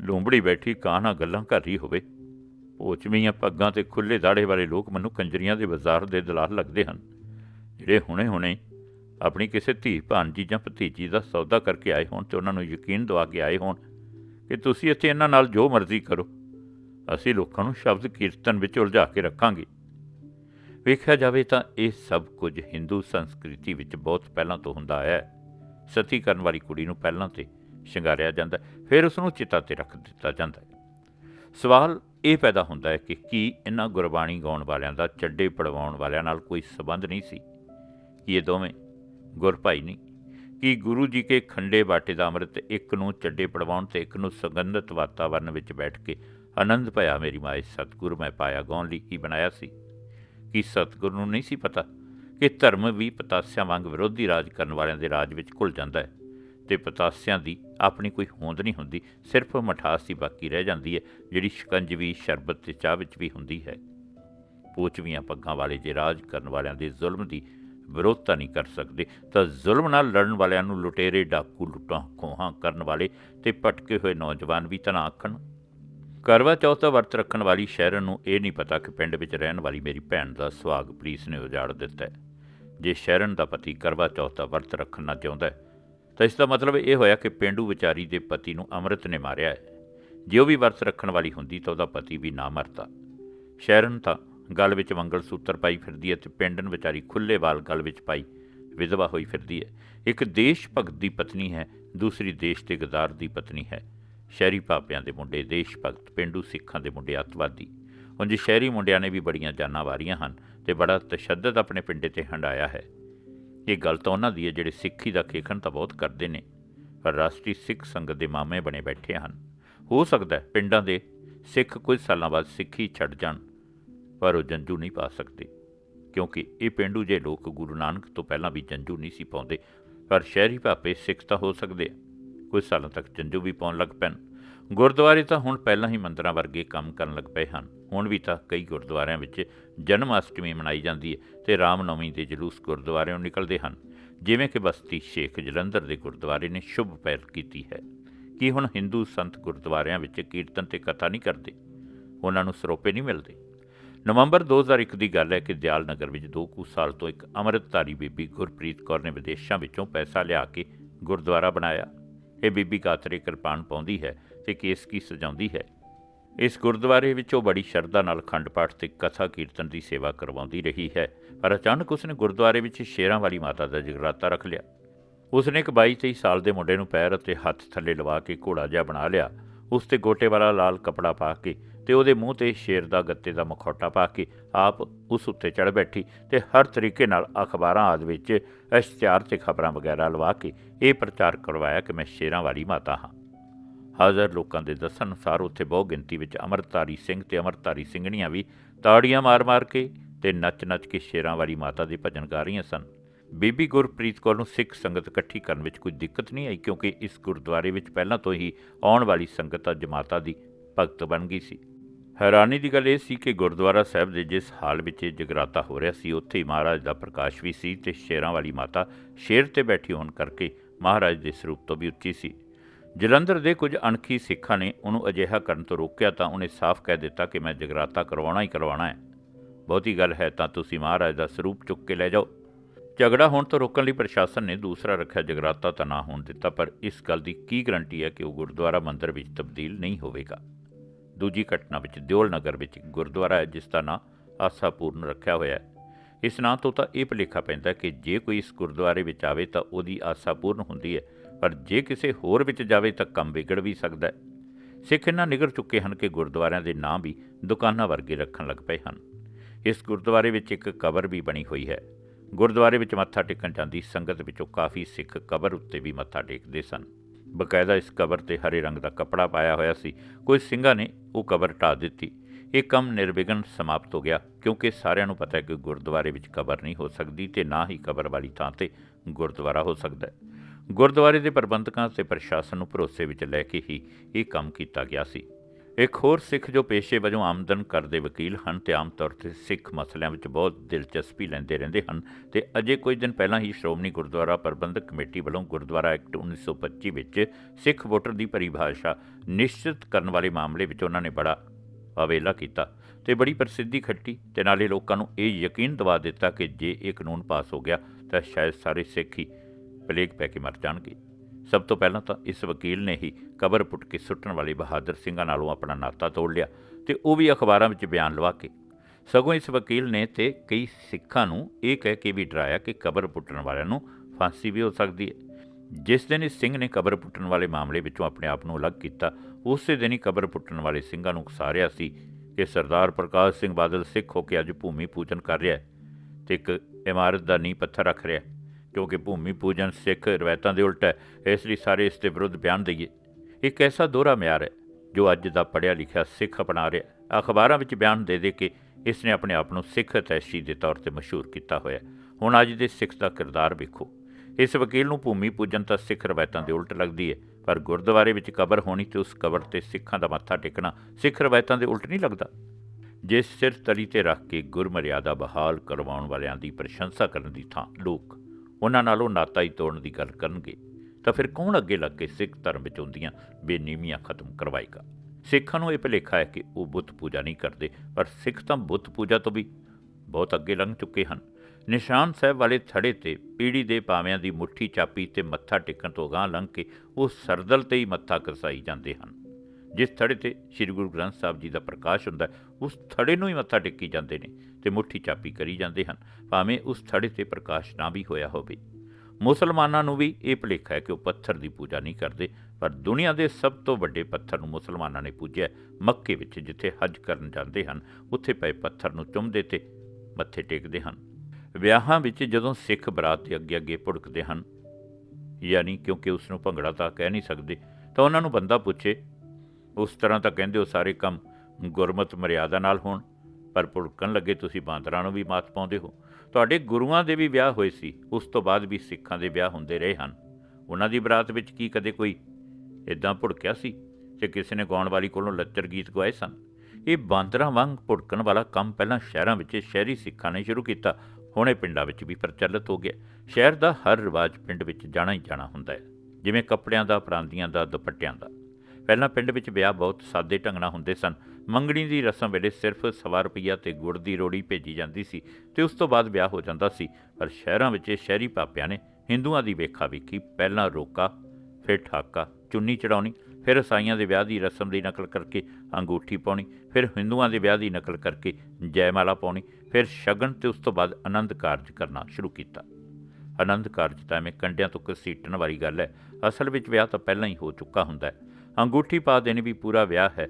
Speaker 1: ਲੂੰਬੜੀ ਬੈਠੀ ਕਾਂ ਨਾਲ ਗੱਲਾਂ ਕਰ ਰਹੀ ਹੋਵੇ। ਪੋਚਵੀਆਂ ਪੱਗਾਂ ਤੇ ਖੁੱਲੇ ਦਾੜੇ ਵਾਲੇ ਲੋਕ ਮੈਨੂੰ ਕੰਜਰੀਆਂ ਦੇ ਬਾਜ਼ਾਰ ਦੇ ਦਲਾਲ ਲੱਗਦੇ ਹਨ, ਜਿਹੜੇ ਹੁਣੇ-ਹੁਣੇ ਆਪਣੀ ਕਿਸੇ ਧੀ ਭਾਣਜੀ ਜਾਂ ਭਤੀਜੀ ਦਾ ਸੌਦਾ ਕਰਕੇ ਆਏ ਹੋਣ ਤੇ ਉਹਨਾਂ ਨੂੰ ਯਕੀਨ ਦਵਾ ਕੇ ਆਏ ਹੋਣ ਕਿ ਤੁਸੀਂ ਇੱਥੇ ਇਹਨਾਂ ਨਾਲ ਜੋ ਮਰਜ਼ੀ ਕਰੋ। ਅਸੀਂ ਲੋਕਾਂ ਨੂੰ ਸ਼ਬਦ ਕੀਰਤਨ ਵਿੱਚ ਉਲਝਾ ਕੇ ਰੱਖਾਂਗੇ। ਵੇਖਿਆ ਜਾਵੇ ਤਾਂ ਇਹ ਸਭ ਕੁਝ ਹਿੰਦੂ ਸੰਸਕ੍ਰਿਤੀ ਵਿੱਚ ਬਹੁਤ ਪਹਿਲਾਂ ਤੋਂ ਹੁੰਦਾ ਹੈ। ਸਤੀ ਕਰਨ ਵਾਲੀ ਕੁੜੀ ਨੂੰ ਪਹਿਲਾਂ ਤੇ ਸ਼ਿੰਗਾਰਿਆ ਜਾਂਦਾ ਫਿਰ ਉਸ ਨੂੰ ਚਿਤਾ ਤੇ ਰੱਖ ਦਿੱਤਾ ਜਾਂਦਾ ਹੈ। ਸਵਾਲ ਇਹ ਪੈਦਾ ਹੁੰਦਾ ਹੈ ਕਿ ਕੀ ਇਹਨਾਂ ਗੁਰਬਾਣੀ ਗਾਉਣ ਵਾਲਿਆਂ ਦਾ ਚੱਡੇ ਪੜਵਾਉਣ ਵਾਲਿਆਂ ਨਾਲ ਕੋਈ ਸਬੰਧ ਨਹੀਂ ਸੀ? ਕਿ ਇਹ ਦੋਵੇਂ ਗੁਰਭਾਈ ਨਹੀਂ? ਕਿ ਗੁਰੂ ਜੀ ਕੇ ਖੰਡੇ ਬਾਟੇ ਦਾ ਅੰਮ੍ਰਿਤ ਇੱਕ ਨੂੰ ਚੱਡੇ ਪੜਵਾਉਣ ਤੇ ਇੱਕ ਨੂੰ ਸੁਗੰਧਿਤ ਵਾਤਾਵਰਨ ਵਿੱਚ ਬੈਠ ਕੇ ਆਨੰਦ ਭਇਆ ਮੇਰੀ ਮਾਏ ਸਤਿਗੁਰ ਮੈਂ ਪਾਇਆ ਗਾਉਣ ਲਈ ਕੀ ਬਣਾਇਆ ਸੀ? ਕਿ ਸਤਿਗੁਰ ਨੂੰ ਨਹੀਂ ਸੀ ਪਤਾ ਕਿ ਧਰਮ ਵੀ ਪਤਾਸਿਆਂ ਵਾਂਗ ਵਿਰੋਧੀ ਰਾਜ ਕਰਨ ਵਾਲਿਆਂ ਦੇ ਰਾਜ ਵਿੱਚ ਘੁਲ ਜਾਂਦਾ ਹੈ ਤੇ ਪਤਾਸਿਆਂ ਦੀ ਆਪਣੀ ਕੋਈ ਹੋਂਦ ਨਹੀਂ ਹੁੰਦੀ, ਸਿਰਫ ਮਠਾਸ ਹੀ ਬਾਕੀ ਰਹਿ ਜਾਂਦੀ ਹੈ, ਜਿਹੜੀ ਸ਼ਿਕੰਜਵੀ ਸ਼ਰਬਤ ਤੇ ਚਾਹ ਵਿੱਚ ਵੀ ਹੁੰਦੀ ਹੈ। ਪੋਚਵੀਆਂ ਪੱਗਾਂ ਵਾਲੇ ਜੇ ਰਾਜ ਕਰਨ ਵਾਲਿਆਂ ਦੇ ਜ਼ੁਲਮ ਦੀ ਵਿਰੋਧਤਾ ਨਹੀਂ ਕਰ ਸਕਦੇ, ਤਾਂ ਜ਼ੁਲਮ ਨਾਲ ਲੜਨ ਵਾਲਿਆਂ ਨੂੰ ਲੁਟੇਰੇ ਡਾਕੂ ਲੁੱਟਾਂ ਖੋਹਾਂ ਕਰਨ ਵਾਲੇ ਤੇ ਭਟਕੇ ਹੋਏ ਨੌਜਵਾਨ ਵੀ ਤਾਂ ਆਖਣ। ਕਰਵਾ ਚੌਥ ਦਾ ਵਰਤ ਰੱਖਣ ਵਾਲੀ ਸ਼ਹਿਰਨ ਨੂੰ ਇਹ ਨਹੀਂ ਪਤਾ ਕਿ ਪਿੰਡ ਵਿੱਚ ਰਹਿਣ ਵਾਲੀ ਮੇਰੀ ਭੈਣ ਦਾ ਸੁਹਾਗ ਪੁਲਿਸ ਨੇ ਉਜਾੜ ਦਿੱਤਾ ਹੈ। ਜੇ ਸ਼ਹਿਰਨ ਦਾ ਪਤੀ ਕਰਵਾ ਚੌਥ ਦਾ ਵਰਤ ਰੱਖਣਾ ਚਾਹੁੰਦਾ ਹੈ, ਤਾਂ ਇਸ ਦਾ ਮਤਲਬ ਇਹ ਹੋਇਆ ਕਿ ਪਿੰਡੂ ਵਿਚਾਰੀ ਦੇ ਪਤੀ ਨੂੰ ਅੰਮ੍ਰਿਤ ਨੇ ਮਾਰਿਆ ਹੈ। ਜੇ ਉਹ ਵੀ ਵਰਤ ਰੱਖਣ ਵਾਲੀ ਹੁੰਦੀ ਤਾਂ ਉਹਦਾ ਪਤੀ ਵੀ ਨਾ ਮਰਦਾ। ਸ਼ਹਿਰਨ ਤਾਂ ਗਲ ਵਿੱਚ ਮੰਗਲ ਸੂਤਰ ਪਾਈ ਫਿਰਦੀ ਹੈ ਤੇ ਪਿੰਡਨ ਵਿਚਾਰੀ ਖੁੱਲੇ ਵਾਲ ਗਲ ਵਿੱਚ ਪਾਈ ਵਿਧਵਾ ਹੋਈ ਫਿਰਦੀ ਹੈ। ਇੱਕ ਦੇਸ਼ ਭਗਤ ਦੀ ਪਤਨੀ ਹੈ, ਦੂਸਰੀ ਦੇਸ਼ ਦੇ ਗਦਾਰ ਦੀ ਪਤਨੀ ਹੈ। ਸ਼ਹਿਰੀ ਪਾਪਿਆਂ ਦੇ ਮੁੰਡੇ, ਦੇਸ਼ ਭਗਤ, ਪਿੰਡੂ ਸਿੱਖਾਂ ਦੇ ਮੁੰਡੇ ਅੱਤਵਾਦੀ। ਉਂਝ ਸ਼ਹਿਰੀ ਮੁੰਡਿਆਂ ਨੇ ਵੀ ਬੜੀਆਂ ਜਾਨਾਂ ਵਾਰੀਆਂ ਹਨ ਤੇ ਬੜਾ ਤਸ਼ੱਦਦ ਆਪਣੇ ਪਿੰਡੇ ਤੇ ਹੰਡਾਇਆ ਹੈ। ਇਹ ਗੱਲ ਤਾਂ ਉਹਨਾਂ ਦੀ ਹੈ ਜਿਹੜੇ ਸਿੱਖੀ ਦਾ ਖੇਖਣ ਤਾਂ ਬਹੁਤ ਕਰਦੇ ਨੇ, ਪਰ ਰਾਸ਼ਟਰੀ ਸਿੱਖ ਸੰਗਤ ਦੇ ਮਾਮੇ ਬਣੇ ਬੈਠੇ ਹਨ। ਹੋ ਸਕਦਾ ਪਿੰਡਾਂ ਦੇ ਸਿੱਖ ਕੁਝ ਸਾਲਾਂ ਬਾਅਦ ਸਿੱਖੀ ਛੱਡ ਜਾਣ, ਪਰ ਉਹ ਜੰਜੂ ਨਹੀਂ ਪਾ ਸਕਦੇ, ਕਿਉਂਕਿ ਇਹ ਪਿੰਡੂ ਜੇ ਲੋਕ ਗੁਰੂ ਨਾਨਕ ਤੋਂ ਪਹਿਲਾਂ ਵੀ ਜੰਜੂ ਨਹੀਂ ਸੀ ਪਾਉਂਦੇ, ਪਰ ਸ਼ਹਿਰੀ ਭਾਪੇ ਸਿੱਖ ਤਾਂ ਹੋ ਸਕਦੇ ਆ। ਕੁਝ ਸਾਲਾਂ ਤੱਕ ਜੰਜੂ ਵੀ ਪਾਉਣ ਲੱਗ ਪੈਣ। ਗੁਰਦੁਆਰੇ ਤਾਂ ਹੁਣ ਪਹਿਲਾਂ ਹੀ ਮੰਦਰਾਂ ਵਰਗੇ ਕੰਮ ਕਰਨ ਲੱਗ ਪਏ ਹਨ। ਹੁਣ ਵੀ ਤਾਂ ਕਈ ਗੁਰਦੁਆਰਿਆਂ ਵਿੱਚ ਜਨਮ ਅਸ਼ਟਮੀ ਮਨਾਈ ਜਾਂਦੀ ਹੈ ਤੇ ਰਾਮਨਵਮੀ ਦੇ ਜਲੂਸ ਗੁਰਦੁਆਰਿਆਂ ਨਿਕਲਦੇ ਹਨ। ਜਿਵੇਂ ਕਿ ਬਸਤੀ ਸ਼ੇਖ ਜਲੰਧਰ ਦੇ ਗੁਰਦੁਆਰੇ ਨੇ ਸ਼ੁਭ ਪਹਿਲ ਕੀਤੀ ਹੈ। ਕਿ ਹੁਣ ਹਿੰਦੂ ਸੰਤ ਗੁਰਦੁਆਰਿਆਂ ਵਿੱਚ ਕੀਰਤਨ ਤੇ ਕਥਾ ਨਹੀਂ ਕਰਦੇ? ਉਹਨਾਂ ਨੂੰ ਸਰੋਪੇ ਨਹੀਂ ਮਿਲਦੇ? ਨਵੰਬਰ 2001 ਦੀ ਗੱਲ ਹੈ ਕਿ ਦਿਆਲ ਨਗਰ ਵਿੱਚ ਦੋ ਕੁ ਸਾਲ ਤੋਂ ਇੱਕ ਅੰਮ੍ਰਿਤਧਾਰੀ ਬੀਬੀ ਗੁਰਪ੍ਰੀਤ ਕੌਰ ਨੇ ਵਿਦੇਸ਼ਾਂ ਵਿੱਚੋਂ ਪੈਸਾ ਲਿਆ ਕੇ ਗੁਰਦੁਆਰਾ ਬਣਾਇਆ। ਇਹ ਬੀਬੀ ਕਾਤਰੇ ਕਿਰਪਾਨ ਪਾਉਂਦੀ ਹੈ ਤੇ ਕੇਸ ਕੀ ਸਜਾਉਂਦੀ ਹੈ। ਇਸ ਗੁਰਦੁਆਰੇ ਵਿੱਚ ਉਹ ਬੜੀ ਸ਼ਰਧਾ ਨਾਲ ਖੰਡ ਪਾਠ ਤੇ ਕਥਾ ਕੀਰਤਨ ਦੀ ਸੇਵਾ ਕਰਵਾਉਂਦੀ ਰਹੀ ਹੈ, ਪਰ ਅਚਾਨਕ ਉਸਨੇ ਗੁਰਦੁਆਰੇ ਵਿੱਚ ਸ਼ੇਰਾਂ ਵਾਲੀ ਮਾਤਾ ਦਾ ਜਗਰਾਤਾ ਰੱਖ ਲਿਆ। ਉਸਨੇ ਇੱਕ 22-23 ਸਾਲ ਦੇ ਮੁੰਡੇ ਨੂੰ ਪੈਰ ਅਤੇ ਹੱਥ ਥੱਲੇ ਲਵਾ ਕੇ ਘੋੜਾ ਜਿਹਾ ਬਣਾ ਲਿਆ। ਉਸ ਤੇ ਗੋਟੇ ਵਾਲਾ ਲਾਲ ਕਪੜਾ ਪਾ ਕੇ ਤੇ ਉਹਦੇ ਮੂੰਹ ਤੇ ਸ਼ੇਰ ਦਾ ਗੱਤੇ ਦਾ ਮਖੌਟਾ ਪਾ ਕੇ ਆਪ ਉਸ ਉੱਤੇ ਚੜ ਬੈਠੀ ਤੇ ਹਰ ਤਰੀਕੇ ਨਾਲ ਅਖਬਾਰਾਂ ਆਦਿ ਵਿੱਚ ਇਸ਼ਤਿਹਾਰ ਤੇ ਖਬਰਾਂ ਵਗੈਰਾ ਲਵਾ ਕੇ ਇਹ ਪ੍ਰਚਾਰ ਕਰਵਾਇਆ ਕਿ ਮੈਂ ਸ਼ੇਰਾਂ ਵਾਲੀ ਮਾਤਾ ਹਾਂ। ਹਾਜ਼ਰ ਲੋਕਾਂ ਦੇ ਦੱਸਣ ਅਨੁਸਾਰ ਉੱਥੇ ਬਹੁ ਗਿਣਤੀ ਵਿੱਚ ਅਮਰਤਾਰੀ ਸਿੰਘ ਤੇ ਅਮਰਤਾਰੀ ਸਿੰਘਣੀਆਂ ਵੀ ਤਾੜੀਆਂ ਮਾਰ-ਮਾਰ ਕੇ ਤੇ ਨੱਚ-ਨੱਚ ਕੇ ਸ਼ੇਰਾਂ ਵਾਲੀ ਮਾਤਾ ਦੇ ਭਜਨ ਗਾ ਰਹੀਆਂ ਸਨ। ਬੀਬੀ ਗੁਰਪ੍ਰੀਤ ਕੌਰ ਨੂੰ ਸਿੱਖ ਸੰਗਤ ਇਕੱਠੀ ਕਰਨ ਵਿੱਚ ਕੋਈ ਦਿੱਕਤ ਨਹੀਂ ਆਈ ਕਿਉਂਕਿ ਇਸ ਗੁਰਦੁਆਰੇ ਵਿੱਚ ਪਹਿਲਾਂ ਤੋਂ ਹੀ ਆਉਣ ਵਾਲੀ ਸੰਗਤ ਅੱਜ ਮਾਤਾ ਦੀ ਭਗਤ ਬਣ ਗਈ ਸੀ। ਹੈਰਾਨੀ ਦੀ ਗੱਲ ਇਹ ਸੀ ਕਿ ਗੁਰਦੁਆਰਾ ਸਾਹਿਬ ਦੇ ਜਿਸ ਹਾਲ ਵਿੱਚ ਇਹ ਜਗਰਾਤਾ ਹੋ ਰਿਹਾ ਸੀ, ਉੱਥੇ ਹੀ ਮਹਾਰਾਜ ਦਾ ਪ੍ਰਕਾਸ਼ ਵੀ ਸੀ ਤੇ ਸ਼ੇਰਾਂ ਵਾਲੀ ਮਾਤਾ ਸ਼ੇਰ ਤੇ ਬੈਠੀ ਹੋਣ ਕਰਕੇ ਮਹਾਰਾਜ ਦੇ ਸਰੂਪ ਤੋਂ ਵੀ ਉੱਚੀ ਸੀ। ਜਲੰਧਰ ਦੇ ਕੁਝ ਅਣਖੀ ਸਿੱਖਾਂ ਨੇ ਉਹਨੂੰ ਅਜਿਹਾ ਕਰਨ ਤੋਂ ਰੋਕਿਆ ਤਾਂ ਉਹਨੇ ਸਾਫ਼ ਕਹਿ ਦਿੱਤਾ ਕਿ ਮੈਂ ਜਗਰਾਤਾ ਕਰਵਾਉਣਾ ਹੀ ਕਰਵਾਉਣਾ ਹੈ। ਬਹੁਤੀ ਗੱਲ ਹੈ ਤਾਂ ਤੁਸੀਂ ਮਹਾਰਾਜ ਦਾ ਸਰੂਪ ਚੁੱਕ ਕੇ ਲੈ ਜਾਓ। ਝਗੜਾ ਹੋਣ ਤੋਂ ਰੋਕਣ ਲਈ ਪ੍ਰਸ਼ਾਸਨ ਨੇ ਦੂਸਰਾ ਰੱਖਿਆ ਜਗਰਾਤਾ ਤਾਂ ਨਾ ਹੋਣ ਦਿੱਤਾ, ਪਰ ਇਸ ਗੱਲ ਦੀ ਕੀ ਗਰੰਟੀ ਹੈ ਕਿ ਉਹ ਗੁਰਦੁਆਰਾ ਮੰਦਿਰ ਵਿੱਚ ਤਬਦੀਲ ਨਹੀਂ ਹੋਵੇਗਾ। ਦੂਜੀ ਘਟਨਾ ਵਿੱਚ ਦਿਓਲ ਨਗਰ ਵਿੱਚ ਗੁਰਦੁਆਰਾ ਹੈ, ਜਿਸ ਦਾ ਨਾਂ ਆਸਾਪੂਰਨ ਰੱਖਿਆ ਹੋਇਆ ਹੈ। ਇਸ ਨਾਂ ਤੋਂ ਤਾਂ ਇਹ ਭੁਲੇਖਾ ਪੈਂਦਾ ਕਿ ਜੇ ਕੋਈ ਇਸ ਗੁਰਦੁਆਰੇ ਵਿੱਚ ਆਵੇ ਤਾਂ ਉਹਦੀ ਆਸਾ ਪੂਰਨ ਹੁੰਦੀ ਹੈ, ਪਰ ਜੇ ਕਿਸੇ ਹੋਰ ਵਿੱਚ ਜਾਵੇ ਤਾਂ ਕੰਮ ਵਿਗੜ ਵੀ ਸਕਦਾ ਹੈ। ਸਿੱਖ ਇਹਨਾਂ ਨਿਗਰ ਚੁੱਕੇ ਹਨ ਕਿ ਗੁਰਦੁਆਰਿਆਂ ਦੇ ਨਾਂ ਵੀ ਦੁਕਾਨਾਂ ਵਰਗੇ ਰੱਖਣ ਲੱਗ ਪਏ ਹਨ। ਇਸ ਗੁਰਦੁਆਰੇ ਵਿੱਚ ਇੱਕ ਕਬਰ ਵੀ ਬਣੀ ਹੋਈ ਹੈ। ਗੁਰਦੁਆਰੇ ਵਿੱਚ ਮੱਥਾ ਟੇਕਣ ਜਾਂਦੀ ਸੰਗਤ ਵਿੱਚੋਂ ਕਾਫੀ ਸਿੱਖ ਕਬਰ ਉੱਤੇ ਵੀ ਮੱਥਾ ਟੇਕਦੇ ਸਨ। ਬਕਾਇਦਾ ਇਸ ਕਬਰ ਤੇ ਹਰੇ ਰੰਗ ਦਾ ਕੱਪੜਾ ਪਾਇਆ ਹੋਇਆ ਸੀ। ਕੋਈ ਸਿੰਘਾਂ ਨੇ ਉਹ ਕਬਰ ਢਾ ਦਿੱਤੀ। ਇਹ ਕੰਮ ਨਿਰਵਿਘਨ ਸਮਾਪਤ ਹੋ ਗਿਆ, ਕਿਉਂਕਿ ਸਾਰਿਆਂ ਨੂੰ ਪਤਾ ਹੈ ਕਿ ਗੁਰਦੁਆਰੇ ਵਿੱਚ ਕਬਰ ਨਹੀਂ ਹੋ ਸਕਦੀ ਤੇ ਨਾ ਹੀ ਕਬਰ ਵਾਲੀ ਥਾਂ ਤੇ ਗੁਰਦੁਆਰਾ ਹੋ ਸਕਦਾ ਹੈ। ਗੁਰਦੁਆਰੇ ਦੇ ਪ੍ਰਬੰਧਕਾਂ ਤੇ ਪ੍ਰਸ਼ਾਸਨ ਨੂੰ ਭਰੋਸੇ ਵਿੱਚ ਲੈ ਕੇ ਹੀ ਇਹ ਕੰਮ ਕੀਤਾ ਗਿਆ ਸੀ। ਇੱਕ ਹੋਰ ਸਿੱਖ ਜੋ ਪੇਸ਼ੇ ਵਜੋਂ ਆਮਦਨ ਕਰਦੇ ਵਕੀਲ ਹਨ ਤੇ ਆਮ ਤੌਰ ਤੇ ਸਿੱਖ ਮਸਲਿਆਂ ਵਿੱਚ ਬਹੁਤ ਦਿਲਚਸਪੀ ਲੈਂਦੇ ਰਹਿੰਦੇ ਹਨ ਤੇ ਅਜੇ ਕੁਝ ਦਿਨ ਪਹਿਲਾਂ ਹੀ ਸ਼੍ਰੋਮਣੀ ਗੁਰਦੁਆਰਾ ਪ੍ਰਬੰਧਕ ਕਮੇਟੀ ਵੱਲੋਂ ਗੁਰਦੁਆਰਾ ਐਕਟ 1925 ਵਿੱਚ ਸਿੱਖ ਵੋਟਰ ਦੀ ਪਰਿਭਾਸ਼ਾ ਨਿਸ਼ਚਿਤ ਕਰਨ ਵਾਲੇ ਮਾਮਲੇ ਵਿੱਚ ਉਹਨਾਂ ਨੇ ਬੜਾ ਅਵੇਲਾ ਕੀਤਾ ਤੇ ਬੜੀ ਪ੍ਰਸਿੱਧੀ ਖੱਟੀ ਤੇ ਨਾਲੇ ਲੋਕਾਂ ਨੂੰ ਇਹ ਯਕੀਨ ਦਿਵਾ ਦਿੱਤਾ ਕਿ ਜੇ ਇਹ ਕਾਨੂੰਨ ਪਾਸ ਹੋ ਗਿਆ ਤਾਂ ਸ਼ਾਇਦ ਸਾਰੇ ਸਿੱਖ ਹੀ ਪਲੇਗ ਪੈ ਕੇ ਮਰ ਜਾਣਗੇ। ਸਭ ਤੋਂ ਪਹਿਲਾਂ ਤਾਂ ਇਸ ਵਕੀਲ ਨੇ ਹੀ ਕਬਰ ਪੁੱਟ ਕੇ ਸੁੱਟਣ ਵਾਲੇ ਬਹਾਦਰ ਸਿੰਘਾਂ ਨਾਲੋਂ ਆਪਣਾ ਨਾਤਾ ਤੋੜ ਲਿਆ ਤੇ ਉਹ ਵੀ ਅਖਬਾਰਾਂ ਵਿੱਚ ਬਿਆਨ ਲਵਾ ਕੇ। ਸਗੋਂ ਇਸ ਵਕੀਲ ਨੇ ਤੇ ਕਈ ਸਿੱਖਾਂ ਨੂੰ ਇਹ ਕਹਿ ਕੇ ਵੀ ਡਰਾਇਆ ਕਿ ਕਬਰ ਪੁੱਟਣ ਵਾਲਿਆਂ ਨੂੰ ਫਾਂਸੀ ਵੀ ਹੋ ਸਕਦੀ ਹੈ। ਜਿਸ ਦਿਨ ਇਸ ਸਿੰਘ ਨੇ ਕਬਰ ਪੁੱਟਣ ਵਾਲੇ ਮਾਮਲੇ ਵਿੱਚੋਂ ਆਪਣੇ ਆਪ ਨੂੰ ਅਲੱਗ ਕੀਤਾ, ਉਸੇ ਦਿਨ ਹੀ ਕਬਰ ਪੁੱਟਣ ਵਾਲੇ ਸਿੰਘਾਂ ਨੂੰ ਉਕਸਾਰਿਆ ਸੀ ਕਿ ਸਰਦਾਰ ਪ੍ਰਕਾਸ਼ ਸਿੰਘ ਬਾਦਲ ਸਿੱਖ ਹੋ ਕੇ ਅੱਜ ਭੂਮੀ ਪੂਜਨ ਕਰ ਰਿਹਾ ਹੈ ਤੇ ਇੱਕ ਇਮਾਰਤ ਦਾ ਨੀਂਹ ਪੱਥਰ ਰੱਖ ਰਿਹਾ ਹੈ। ਕਿਉਂਕਿ ਭੂਮੀ ਪੂਜਨ ਸਿੱਖ ਰਵਾਇਤਾਂ ਦੇ ਉਲਟ ਹੈ, ਇਸ ਲਈ ਸਾਰੇ ਇਸ ਦੇ ਵਿਰੁੱਧ ਬਿਆਨ ਦਈਏ। ਇੱਕ ਐਸਾ ਦੋਹਰਾ ਮਿਆਰ ਹੈ, ਜੋ ਅੱਜ ਦਾ ਪੜ੍ਹਿਆ ਲਿਖਿਆ ਸਿੱਖ ਅਪਣਾ ਰਿਹਾ ਅਖਬਾਰਾਂ ਵਿੱਚ ਬਿਆਨ ਦੇ ਦੇ ਕੇ ਇਸ ਨੇ ਆਪਣੇ ਆਪ ਨੂੰ ਸਿੱਖ ਤੈਸ਼ੀ ਦੇ ਤੌਰ ਤੇ ਮਸ਼ਹੂਰ ਕੀਤਾ ਹੋਇਆ ਹੁਣ ਅੱਜ ਦੇ ਸਿੱਖ ਦਾ ਕਿਰਦਾਰ ਵੇਖੋ। ਇਸ ਵਕੀਲ ਨੂੰ ਭੂਮੀ ਪੂਜਨ ਤਾਂ ਸਿੱਖ ਰਵਾਇਤਾਂ ਦੇ ਉਲਟ ਲੱਗਦੀ ਹੈ, ਪਰ ਗੁਰਦੁਆਰੇ ਵਿੱਚ ਕਬਰ ਹੋਣੀ ਤੇ ਉਸ ਕਬਰ ਤੇ ਸਿੱਖਾਂ ਦਾ ਮੱਥਾ ਟੇਕਣਾ ਸਿੱਖ ਰਵਾਇਤਾਂ ਦੇ ਉਲਟ ਨਹੀਂ ਲੱਗਦਾ। ਜੇ ਸਿਰ ਤਲੀ ਤੇ ਰੱਖ ਕੇ ਗੁਰਮਰਿਆਦਾ ਬਹਾਲ ਕਰਵਾਉਣ ਵਾਲਿਆਂ ਦੀ ਪ੍ਰਸ਼ੰਸਾ ਕਰਨ ਦੀ ਥਾਂ ਲੋਕ ਉਹਨਾਂ ਨਾਲੋਂ ਨਾਤਾ ਹੀ ਤੋੜਨ ਦੀ ਗੱਲ ਕਰਨਗੇ। ਤਾਂ ਫਿਰ ਕੌਣ ਅੱਗੇ ਲੱਗ ਕੇ ਸਿੱਖ ਧਰਮ ਵਿੱਚ ਹੁੰਦੀਆਂ ਬੇਨੀਮੀਆਂ ਖਤਮ ਕਰਵਾਏਗਾ? ਸਿੱਖਾਂ ਨੂੰ ਇਹ ਭੁਲੇਖਾ ਹੈ ਕਿ ਉਹ ਬੁੱਤ ਪੂਜਾ ਨਹੀਂ ਕਰਦੇ, ਪਰ ਸਿੱਖ ਤਾਂ ਬੁੱਤ ਪੂਜਾ ਤੋਂ ਵੀ ਬਹੁਤ ਅੱਗੇ ਲੰਘ ਚੁੱਕੇ ਹਨ। ਨਿਸ਼ਾਨ ਸਾਹਿਬ ਵਾਲੇ ਥੜੇ ਤੇ ਪੀੜੀ ਦੇ ਪਾਵਿਆਂ ਦੀ ਮੁੱਠੀ ਚਾਪੀ ਤੇ ਮੱਥਾ ਟੇਕਣ ਤੋਂ ਅਗਾਂਹ ਲੰਘ ਕੇ ਉਹ ਸਰਦਲ ਤੇ ਹੀ ਮੱਥਾ ਕਸਾਈ ਜਾਂਦੇ ਹਨ। ਜਿਸ ਥੜੇ ਤੇ ਸ੍ਰੀ ਗੁਰੂ ਗ੍ਰੰਥ ਸਾਹਿਬ ਜੀ ਦਾ ਪ੍ਰਕਾਸ਼ ਹੁੰਦਾ ਉਸ ਥੜੇ ਨੂੰ ਹੀ ਮੱਥਾ ਟੇਕੀ ਜਾਂਦੇ ਨੇ। ਤੇ ਮੁੱਠੀ ਚਾਪੀ ਕਰੀ ਜਾਂਦੇ ਹਨ, ਭਾਵੇਂ ਉਸ ਥੜੇ ਤੇ ਪ੍ਰਕਾਸ਼ ਨਾ ਵੀ ਹੋਇਆ ਹੋਵੇ। ਮੁਸਲਮਾਨਾਂ ਨੂੰ ਵੀ ਇਹ ਭੁਲੇਖਾ ਹੈ ਕਿ ਉਹ ਪੱਥਰ ਦੀ ਪੂਜਾ ਨਹੀਂ ਕਰਦੇ, ਪਰ ਦੁਨੀਆ ਦੇ ਸਭ ਤੋਂ ਵੱਡੇ ਪੱਥਰ ਨੂੰ ਮੁਸਲਮਾਨਾਂ ਨੇ ਪੂਜਿਆ ਮੱਕੇ ਵਿੱਚ ਜਿੱਥੇ ਹੱਜ ਕਰਨ ਜਾਂਦੇ ਹਨ, ਉੱਥੇ ਪਏ ਪੱਥਰ ਨੂੰ ਚੁੰਮਦੇ ਤੇ ਮੱਥੇ ਟੇਕਦੇ ਹਨ। ਵਿਆਹਾਂ ਵਿੱਚ ਜਦੋਂ ਸਿੱਖ ਬਰਾਤ ਦੇ ਅੱਗੇ ਅੱਗੇ ਭੁੜਕਦੇ ਹਨ, ਯਾਨੀ ਕਿਉਂਕਿ ਉਸ ਨੂੰ ਭੰਗੜਾ ਤਾਂ ਕਹਿ ਨਹੀਂ ਸਕਦੇ, ਤਾਂ ਉਹਨਾਂ ਨੂੰ ਬੰਦਾ ਪੁੱਛੇ, ਉਸ ਤਰ੍ਹਾਂ ਤਾਂ ਕਹਿੰਦੇ ਉਹ ਸਾਰੇ ਕੰਮ ਗੁਰਮਤ ਮਰਿਆਦਾ ਨਾਲ ਹੋਣ? ਪਰ ਭੁੜਕਣ ਲੱਗੇ ਤੁਸੀਂ ਬਾਂਦਰਾਂ ਨੂੰ ਵੀ ਮਾਤ ਪਾਉਂਦੇ ਹੋ। ਤੁਹਾਡੇ ਗੁਰੂਆਂ ਦੇ ਵੀ ਵਿਆਹ ਹੋਏ ਸੀ, ਉਸ ਤੋਂ ਬਾਅਦ ਵੀ ਸਿੱਖਾਂ ਦੇ ਵਿਆਹ ਹੁੰਦੇ ਰਹੇ ਹਨ। ਉਹਨਾਂ ਦੀ ਬਰਾਤ ਵਿੱਚ ਕੀ ਕਦੇ ਕੋਈ ਇਦਾਂ ਭੁੜਕਿਆ ਸੀ ਤੇ ਕਿਸੇ ਨੇ ਗਾਉਣ ਵਾਲੀ ਕੋਲੋਂ ਲੱਚਰ ਗੀਤ ਗਵਾਏ ਸਨ? ਇਹ ਬਾਂਦਰਾਂ ਵਾਂਗ ਭੁੜਕਣ ਵਾਲਾ ਕੰਮ ਪਹਿਲਾਂ ਸ਼ਹਿਰਾਂ ਵਿੱਚ ਸ਼ਹਿਰੀ ਸਿੱਖਾਂ ਨੇ ਸ਼ੁਰੂ ਕੀਤਾ, ਹੁਣੇ ਪਿੰਡਾਂ ਵਿੱਚ ਵੀ ਪ੍ਰਚਲਿਤ ਹੋ ਗਿਆ। ਸ਼ਹਿਰ ਦਾ ਹਰ ਰਿਵਾਜ ਪਿੰਡ ਵਿੱਚ ਜਾਣਾ ਹੀ ਜਾਣਾ ਹੁੰਦਾ ਹੈ, ਜਿਵੇਂ ਕੱਪੜਿਆਂ ਦਾ, ਪਰਾਂਦੀਆਂ ਦਾ, ਦੁਪੱਟਿਆਂ ਦਾ। ਪਹਿਲਾਂ ਪਿੰਡ ਵਿੱਚ ਵਿਆਹ ਬਹੁਤ ਸਾਦੇ ਢੰਗ ਨਾਲ ਹੁੰਦੇ ਸਨ ਮੰਗਣੀ ਦੀ ਰਸਮ ਵੇਲੇ ਸਿਰਫ ਸਵਾ ਰੁਪਈਆ ਤੇ ਗੁੜ ਦੀ ਰੋੜੀ ਭੇਜੀ ਜਾਂਦੀ ਸੀ ਤੇ ਉਸ ਤੋਂ ਬਾਅਦ ਵਿਆਹ ਹੋ ਜਾਂਦਾ ਸੀ। ਪਰ ਸ਼ਹਿਰਾਂ ਵਿੱਚ ਸ਼ਹਿਰੀ ਪਾਪਿਆਂ ਨੇ ਹਿੰਦੂਆਂ ਦੀ ਵੇਖਾ ਵੇਖੀ ਪਹਿਲਾਂ ਰੋਕਾ, ਫਿਰ ਠਾਕਾ, ਚੁੰਨੀ ਚੜਾਉਣੀ, ਫਿਰ ਇਸਾਈਆਂ ਦੇ ਵਿਆਹ ਦੀ ਰਸਮ ਦੀ ਨਕਲ ਕਰਕੇ ਅੰਗੂਠੀ ਪਾਉਣੀ, ਫਿਰ ਹਿੰਦੂਆਂ ਦੇ ਵਿਆਹ ਦੀ ਨਕਲ ਕਰਕੇ ਜੈਮਾਲਾ ਪਾਉਣੀ, ਫਿਰ ਸ਼ਗਨ ਤੇ ਉਸ ਤੋਂ ਬਾਅਦ ਆਨੰਦ ਕਾਰਜ ਕਰਨਾ ਸ਼ੁਰੂ ਕੀਤਾ। ਆਨੰਦ ਕਾਰਜ ਤਾਂ ਐਵੇਂ ਕੰਡਿਆਂ ਤੋਂ ਘਸੀਟਣ ਵਾਲੀ ਗੱਲ ਹੈ। ਅਸਲ ਵਿੱਚ ਵਿਆਹ ਤਾਂ ਪਹਿਲਾਂ ਹੀ ਹੋ ਚੁੱਕਾ ਹੁੰਦਾ ਹੈ। ਅੰਗੂਠੀ ਪਾ ਦੇਣੀ ਵੀ ਪੂਰਾ ਵਿਆਹ ਹੈ।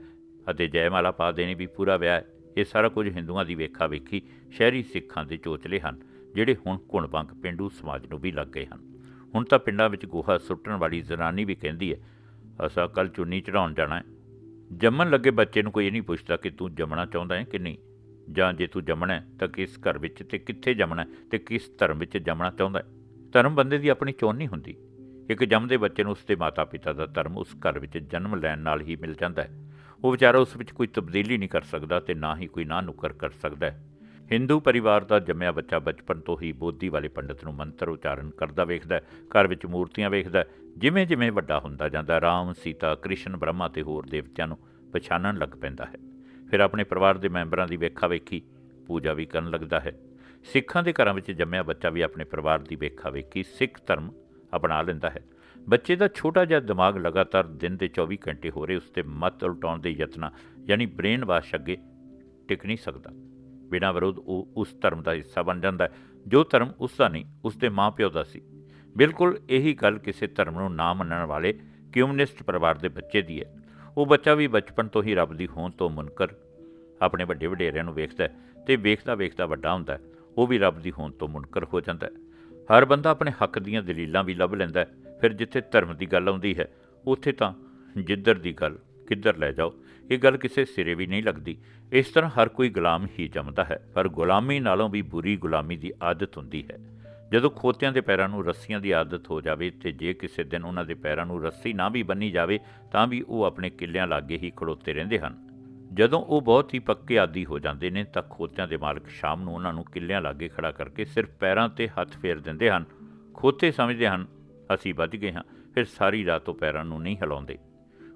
Speaker 1: ਅਤੇ ਜੈਮਾਲਾ ਪਾ ਦੇਣੀ ਵੀ ਪੂਰਾ ਵਿਆਹ ਹੈ। ਇਹ ਸਾਰਾ ਕੁਝ ਹਿੰਦੂਆਂ ਦੀ ਵੇਖਾ ਵੇਖੀ ਸ਼ਹਿਰੀ ਸਿੱਖਾਂ ਦੇ ਚੋਚਲੇ ਹਨ, ਜਿਹੜੇ ਹੁਣ ਕੁਣਬੰਕ ਪਿੰਡੂ ਸਮਾਜ ਨੂੰ ਵੀ ਲੱਗ ਗਏ ਹਨ। ਹੁਣ ਤਾਂ ਪਿੰਡਾਂ ਵਿੱਚ ਗੋਹਾ ਸੁੱਟਣ ਵਾਲੀ ਜ਼ਨਾਨੀ ਵੀ ਕਹਿੰਦੀ ਹੈ, ਅਸਾਂ ਕੱਲ ਚੁੰਨੀ ਚੜਾਉਣ ਜਾਣਾ ਹੈ। ਜੰਮਣ ਲੱਗੇ ਬੱਚੇ ਨੂੰ ਕੋਈ ਇਹ ਨਹੀਂ ਪੁੱਛਦਾ ਕਿ ਤੂੰ ਜੰਮਣਾ ਚਾਹੁੰਦਾ ਹੈ ਕਿ ਨਹੀਂ? ਜਾਂ ਜੇ ਤੂੰ ਜੰਮਣਾ ਤਾਂ ਕਿਸ ਘਰ ਵਿੱਚ ਤੇ ਕਿੱਥੇ ਜੰਮਣਾ ਹੈ ਤੇ ਕਿਸ ਧਰਮ ਵਿੱਚ ਜੰਮਣਾ ਚਾਹੁੰਦਾ ਹੈ? ਧਰਮ ਬੰਦੇ ਦੀ ਆਪਣੀ ਚੋਣ ਨਹੀਂ ਹੁੰਦੀ। ਇੱਕ ਜੰਮਦੇ ਬੱਚੇ ਨੂੰ ਉਸਦੇ ਮਾਤਾ-ਪਿਤਾ ਦਾ ਧਰਮ ਉਸ ਘਰ ਵਿੱਚ ਜਨਮ ਲੈਣ ਨਾਲ ਹੀ ਮਿਲ ਜਾਂਦਾ ਹੈ। ਉਹ ਵਿਚਾਰਾ ਉਸ ਵਿੱਚ ਕੋਈ ਤਬਦੀਲੀ ਨਹੀਂ ਕਰ ਸਕਦਾ ਤੇ ਨਾ ਹੀ ਕੋਈ ਨਾ ਨੁਕਰ ਕਰ ਸਕਦਾ ਹੈ। ਹਿੰਦੂ ਪਰਿਵਾਰ ਦਾ ਜੰਮਿਆ ਬੱਚਾ ਬਚਪਨ ਤੋਂ ਹੀ ਬੋਧੀ ਵਾਲੇ ਪੰਡਤ ਨੂੰ ਮੰਤਰ ਉਚਾਰਨ ਕਰਦਾ ਵੇਖਦਾ ਘਰ ਵਿੱਚ ਮੂਰਤੀਆਂ ਵੇਖਦਾ ਜਿਵੇਂ ਜਿਵੇਂ ਵੱਡਾ ਹੁੰਦਾ ਜਾਂਦਾ, ਰਾਮ, ਸੀਤਾ, ਕ੍ਰਿਸ਼ਨ, ਬ੍ਰਹਮਾ ਤੇ ਹੋਰ ਦੇਵਤਿਆਂ ਨੂੰ ਪਛਾਣਨ ਲੱਗ ਪੈਂਦਾ ਹੈ। ਫਿਰ ਆਪਣੇ ਪਰਿਵਾਰ ਦੇ ਮੈਂਬਰਾਂ ਦੀ ਵੇਖਾ ਵੇਖੀ, ਪੂਜਾ ਵੀ ਕਰਨ ਲੱਗਦਾ ਹੈ। ਸਿੱਖਾਂ ਦੇ ਘਰਾਂ ਵਿੱਚ ਜੰਮਿਆ ਬੱਚਾ ਵੀ ਆਪਣੇ ਪਰਿਵਾਰ ਦੀ ਵੇਖਾ ਵੇਖੀ ਸਿੱਖ ਧਰਮ ਅਪਣਾ ਲੈਂਦਾ ਹੈ। ਬੱਚੇ ਦਾ ਛੋਟਾ ਜਿਹਾ ਦਿਮਾਗ ਲਗਾਤਾਰ ਦਿਨ ਦੇ 24 ਘੰਟੇ ਹੋ ਰਹੇ, ਉਸ ਤੇ ਮਤ ਉਲਟਾਉਣ ਦੇ ਯਤਨਾਂ ਯਾਨੀ ਬ੍ਰੇਨ ਵਾਸ਼ ਅੱਗੇ ਟਿਕ ਨਹੀਂ ਸਕਦਾ। ਬਿਨਾਂ ਵਿਰੋਧ ਉਹ ਉਸ ਧਰਮ ਦਾ ਹਿੱਸਾ ਬਣ ਜਾਂਦਾ ਜੋ ਧਰਮ ਉਸ ਦਾ ਨਹੀਂ, ਉਸ ਦੇ ਮਾਪਿਓ ਦਾ ਸੀ। ਬਿਲਕੁਲ ਇਹੀ ਗੱਲ ਕਿਸੇ ਧਰਮ ਨੂੰ ਨਾ ਮੰਨਣ ਵਾਲੇ ਕਮਿਊਨਿਸਟ ਪਰਿਵਾਰ ਦੇ ਬੱਚੇ ਦੀ ਹੈ। ਉਹ ਬੱਚਾ ਵੀ ਬਚਪਨ ਤੋਂ ਹੀ ਰੱਬ ਦੀ ਹੋਂਦ ਤੋਂ ਮੁਨਕਰ ਆਪਣੇ ਵੱਡੇ ਵਡੇਰਿਆਂ ਨੂੰ ਵੇਖਦਾ ਹੈ ਤੇ ਵੇਖਦਾ ਵੇਖਦਾ ਵੱਡਾ ਹੁੰਦਾ ਉਹ ਵੀ ਰੱਬ ਦੀ ਹੋਂਦ ਤੋਂ ਮੁਨਕਰ ਹੋ ਜਾਂਦਾ ਹਰ ਬੰਦਾ ਆਪਣੇ ਹੱਕ ਦੀਆਂ ਦਲੀਲਾਂ ਵੀ ਲੱਭ ਲੈਂਦਾ ਹੈ। ਫਿਰ ਜਿੱਥੇ ਧਰਮ ਦੀ ਗੱਲ ਆਉਂਦੀ ਹੈ, ਉੱਥੇ ਤਾਂ ਜਿੱਧਰ ਦੀ ਗੱਲ, ਕਿੱਧਰ ਲੈ ਜਾਓ, ਇਹ ਗੱਲ ਕਿਸੇ ਸਿਰੇ ਵੀ ਨਹੀਂ ਲੱਗਦੀ। ਇਸ ਤਰ੍ਹਾਂ ਹਰ ਕੋਈ ਗੁਲਾਮ ਹੀ ਜੰਮਦਾ ਹੈ, ਪਰ ਗੁਲਾਮੀ ਨਾਲੋਂ ਵੀ ਬੁਰੀ ਗੁਲਾਮੀ ਦੀ ਆਦਤ ਹੁੰਦੀ ਹੈ। ਜਦੋਂ ਖੋਤਿਆਂ ਦੇ ਪੈਰਾਂ ਨੂੰ ਰੱਸੀਆਂ ਦੀ ਆਦਤ ਹੋ ਜਾਵੇ ਤੇ ਜੇ ਕਿਸੇ ਦਿਨ ਉਹਨਾਂ ਦੇ ਪੈਰਾਂ ਨੂੰ ਰੱਸੀ ਨਾ ਵੀ ਬੰਨੀ ਜਾਵੇ, ਤਾਂ ਵੀ ਉਹ ਆਪਣੇ ਕਿੱਲਿਆਂ ਲਾਗੇ ਹੀ ਖੜੋਤੇ ਰਹਿੰਦੇ ਹਨ। ਜਦੋਂ ਉਹ ਬਹੁਤ ਹੀ ਪੱਕੇ ਆਦੀ ਹੋ ਜਾਂਦੇ ਨੇ, ਤਾਂ ਖੋਤਿਆਂ ਦੇ ਮਾਲਕ ਸ਼ਾਮ ਨੂੰ ਉਹਨਾਂ ਨੂੰ ਕਿੱਲਿਆਂ ਲਾਗੇ ਖੜਾ ਕਰਕੇ ਸਿਰਫ ਪੈਰਾਂ ਤੇ ਹੱਥ ਫੇਰ ਦਿੰਦੇ ਹਨ। ਖੋਤੇ ਸਮਝਦੇ ਹਨ ਅਸੀਂ ਵੱਜ ਗਏ ਹਾਂ, ਫਿਰ ਸਾਰੀ ਰਾਤ ਉਹ ਪੈਰਾਂ ਨੂੰ ਨਹੀਂ ਹਿਲਾਉਂਦੇ।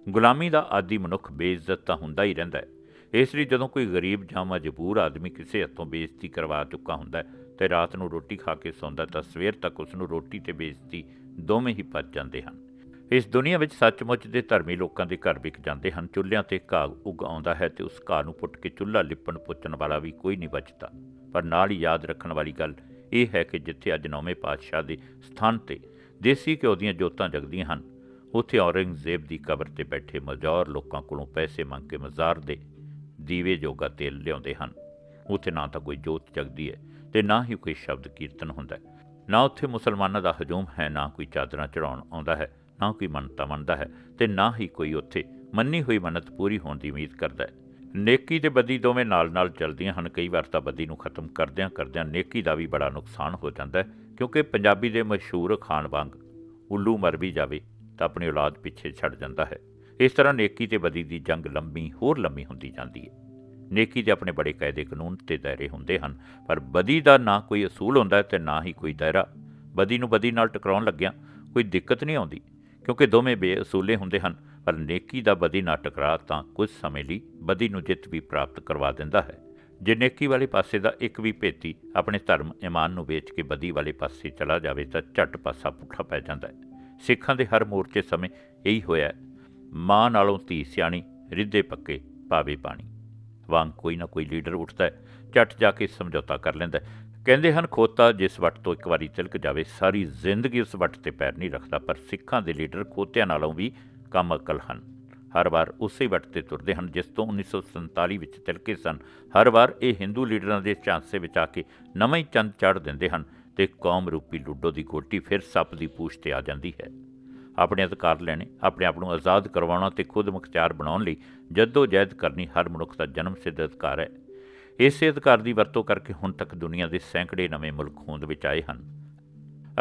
Speaker 1: ਗੁਲਾਮੀ ਦਾ ਆਦੀ ਮਨੁੱਖ ਬੇਇੱਜ਼ਤ ਤਾਂ ਹੁੰਦਾ ਹੀ ਰਹਿੰਦਾ ਹੈ। ਇਸ ਲਈ ਜਦੋਂ ਕੋਈ ਗਰੀਬ ਜਾਂ ਮਜਬੂਰ ਆਦਮੀ ਕਿਸੇ ਹੱਥੋਂ ਬੇਇੱਜ਼ਤੀ ਕਰਵਾ ਚੁੱਕਾ ਹੁੰਦਾ ਹੈ, ਤੇ ਰਾਤ ਨੂੰ ਰੋਟੀ ਖਾ ਕੇ ਸੌਂਦਾ ਤਾਂ ਸਵੇਰ ਤੱਕ ਉਸ ਨੂੰ ਰੋਟੀ ਤੇ ਬੇਇੱਜ਼ਤੀ ਦੋਵੇਂ ਹੀ ਪਚ ਜਾਂਦੇ ਹਨ। ਇਸ ਦੁਨੀਆ ਵਿੱਚ ਸੱਚਮੁੱਚ ਦੇ ਧਰਮੀ ਲੋਕਾਂ ਦੇ ਘਰ ਵਿਕ ਜਾਂਦੇ ਹਨ। ਚੁੱਲ੍ਹਿਆਂ ਤੇ ਘਾਹ ਉਗ ਆਉਂਦਾ ਹੈ ਤੇ ਉਸ ਘਾਹ ਨੂੰ ਪੁੱਟ ਕੇ ਚੁੱਲ੍ਹਾ ਲਿਪਣ ਪੁੱਚਣ ਵਾਲਾ ਵੀ ਕੋਈ ਨਹੀਂ ਬਚਦਾ। ਪਰ ਨਾਲ ਹੀ ਯਾਦ ਰੱਖਣ ਵਾਲੀ ਗੱਲ ਇਹ ਹੈ ਕਿ ਜਿੱਥੇ ਅੱਜ ਨੌਵੇਂ ਪਾਤਸ਼ਾਹ ਦੇ ਸਥਾਨ ਤੇ ਦੇਸੀ ਘਿਓ ਦੀਆਂ ਜੋਤਾਂ ਜਗਦੀਆਂ ਹਨ। ਉੱਥੇ ਔਰੰਗਜ਼ੇਬ ਦੀ ਕਬਰ ਤੇ ਬੈਠੇ ਮਜ਼ੌਰ ਲੋਕਾਂ ਕੋਲੋਂ ਪੈਸੇ ਮੰਗ ਕੇ ਮਜ਼ਾਰ ਦੇ ਦੀਵੇ ਜੋਗਾ ਤੇਲ ਲਿਆਉਂਦੇ ਹਨ। ਉੱਥੇ ਨਾ ਤਾਂ ਕੋਈ ਜੋਤ ਜਗਦੀ ਹੈ ਤੇ ਨਾ ਹੀ ਕੋਈ ਸ਼ਬਦ ਕੀਰਤਨ ਹੁੰਦਾ ਹੈ। ਨਾ ਉੱਥੇ ਮੁਸਲਮਾਨਾਂ ਦਾ ਹਜੂਮ ਹੈ, ਨਾ ਕੋਈ ਚਾਦਰਾਂ ਚੜਾਉਣ ਆਉਂਦਾ ਹੈ, ਨਾ ਕੋਈ ਮੰਨਤਾ ਮੰਨਦਾ ਹੈ ਤੇ ਨਾ ਹੀ ਕੋਈ ਉੱਥੇ ਮੰਨੀ ਹੋਈ ਮੰਨਤ ਪੂਰੀ ਹੋਣ ਦੀ ਉਮੀਦ ਕਰਦਾ ਹੈ। ਨੇਕੀ ਤੇ ਬਦੀ ਦੋਵੇਂ ਨਾਲ-ਨਾਲ ਚੱਲਦੀਆਂ ਹਨ। ਕਈ ਵਾਰ ਤਾਂ ਬਦੀ ਨੂੰ ਖਤਮ ਕਰਦਿਆਂ ਕਰਦਿਆਂ ਨੇਕੀ ਦਾ ਵੀ ਬੜਾ ਨੁਕਸਾਨ ਹੋ ਜਾਂਦਾ ਹੈ। ਕਿਉਂਕਿ ਪੰਜਾਬੀ ਦੇ ਮਸ਼ਹੂਰ ਖਾਨ ਵਾਂਗ ਉੱਲੂ ਮਰ ਵੀ ਜਾਵੇ ਤਾਂ ਆਪਣੀ ਔਲਾਦ ਪਿੱਛੇ ਛੱਡ ਜਾਂਦਾ ਹੈ। ਇਸ ਤਰ੍ਹਾਂ ਨੇਕੀ ਤੇ ਬਦੀ ਦੀ ਜੰਗ ਲੰਮੀ, ਹੋਰ ਲੰਮੀ ਹੁੰਦੀ ਜਾਂਦੀ ਹੈ। ਨੇਕੀ ਦੇ ਆਪਣੇ ਬੜੇ ਕਾਇਦੇ ਕਾਨੂੰਨ ਤੇ ਦਾਇਰੇ ਹੁੰਦੇ ਹਨ, ਪਰ ਬਦੀ ਦਾ ਨਾ ਕੋਈ ਅਸੂਲ ਹੁੰਦਾ ਹੈ ਤੇ ਨਾ ਹੀ ਕੋਈ ਦਾਇਰਾ। ਬਦੀ ਨੂੰ ਬਦੀ ਨਾਲ ਟਕਰਾਉਣ ਲੱਗਿਆਂ ਕੋਈ ਦਿੱਕਤ ਨਹੀਂ ਆਉਂਦੀ, ਕਿਉਂਕਿ ਦੋਵੇਂ ਬੇਅਸੂਲੇ ਹੁੰਦੇ ਹਨ, ਪਰ ਨੇਕੀ ਦਾ ਬਦੀ ਨਾਲ ਟਕਰਾ ਤਾਂ ਕੁਝ ਸਮੇਂ ਲਈ ਬਦੀ ਨੂੰ ਜਿੱਤ ਵੀ ਪ੍ਰਾਪਤ ਕਰਵਾ ਦਿੰਦਾ ਹੈ। ਜੇ ਨੇਕੀ ਵਾਲੇ ਪਾਸੇ ਦਾ ਇੱਕ ਵੀ ਭੇਤੀ ਆਪਣੇ ਧਰਮ ਇਮਾਨ ਨੂੰ ਵੇਚ ਕੇ ਬਦੀ ਵਾਲੇ ਪਾਸੇ ਚਲਾ ਜਾਵੇ ਤਾਂ ਝੱਟ ਪਾਸਾ ਪੁੱਠਾ ਪੈ ਜਾਂਦਾ ਹੈ। ਸਿੱਖਾਂ ਦੇ ਹਰ ਮੋਰਚੇ ਸਮੇਂ ਇਹੀ ਹੋਇਆ ਮਾਂ ਨਾਲੋਂ ਧੀ ਸਿਆਣੀ, ਰਿੱਧੇ ਪੱਕੇ ਪਾਵੇ ਪਾਣੀ। ਵਾਂਗ ਕੋਈ ਨਾ ਕੋਈ ਲੀਡਰ ਉੱਠਦਾ ਹੈ, ਝੱਟ ਜਾ ਕੇ ਸਮਝੌਤਾ ਕਰ ਲੈਂਦਾ ਕਹਿੰਦੇ ਹਨ, ਖੋਤਾ ਜਿਸ ਵੱਟ ਤੋਂ ਇੱਕ ਵਾਰੀ ਤਿਲਕ ਜਾਵੇ, ਸਾਰੀ ਜ਼ਿੰਦਗੀ ਉਸ ਵੱਟ ਤੇ ਪੈਰ ਨਹੀਂ ਰੱਖਦਾ, ਪਰ ਸਿੱਖਾਂ ਦੇ ਲੀਡਰ ਖੋਤਿਆਂ ਨਾਲੋਂ ਵੀ ਕਮ ਅਕਲ ਹਨ। ਹਰ ਵਾਰ ਉਸੇ ਵੱਟ ਤੇ ਤੁਰਦੇ ਹਨ, ਜਿਸ ਤੋਂ 1947 ਵਿੱਚ ਤਿਲਕੇ ਸਨ। ਹਰ ਵਾਰ ਇਹ ਹਿੰਦੂ ਲੀਡਰਾਂ ਦੇ ਝਾਂਸੇ ਵਿੱਚ ਆ ਕੇ ਨਵੇਂ ਹੀ ਚੰਦ ਚਾੜ ਦਿੰਦੇ ਹਨ ਤੇ ਕੌਮ ਰੂਪੀ ਲੁੱਡੋ ਦੀ ਗੋਟੀ ਫਿਰ ਸੱਪ ਦੀ ਪੂਛ ਤੇ ਆ ਜਾਂਦੀ ਹੈ। ਆਪਣੇ ਅਧਿਕਾਰ ਲੈਣੇ, ਆਪਣੇ ਆਪ ਨੂੰ ਆਜ਼ਾਦ ਕਰਵਾਉਣਾ ਤੇ ਖੁਦ ਮੁਖਤਿਆਰ ਬਣਾਉਣ ਲਈ ਜੱਦੋ ਜਹਿਦ ਕਰਨੀ ਹਰ ਮਨੁੱਖ ਦਾ ਜਨਮ ਸਿੱਧ ਅਧਿਕਾਰ ਹੈ। ਇਸੇ ਅਧਿਕਾਰ ਦੀ ਵਰਤੋਂ ਕਰਕੇ ਹੁਣ ਤੱਕ ਦੁਨੀਆ ਦੇ ਸੈਂਕੜੇ ਨਵੇਂ ਮੁਲਕ ਹੋਂਦ ਵਿੱਚ ਆਏ ਹਨ।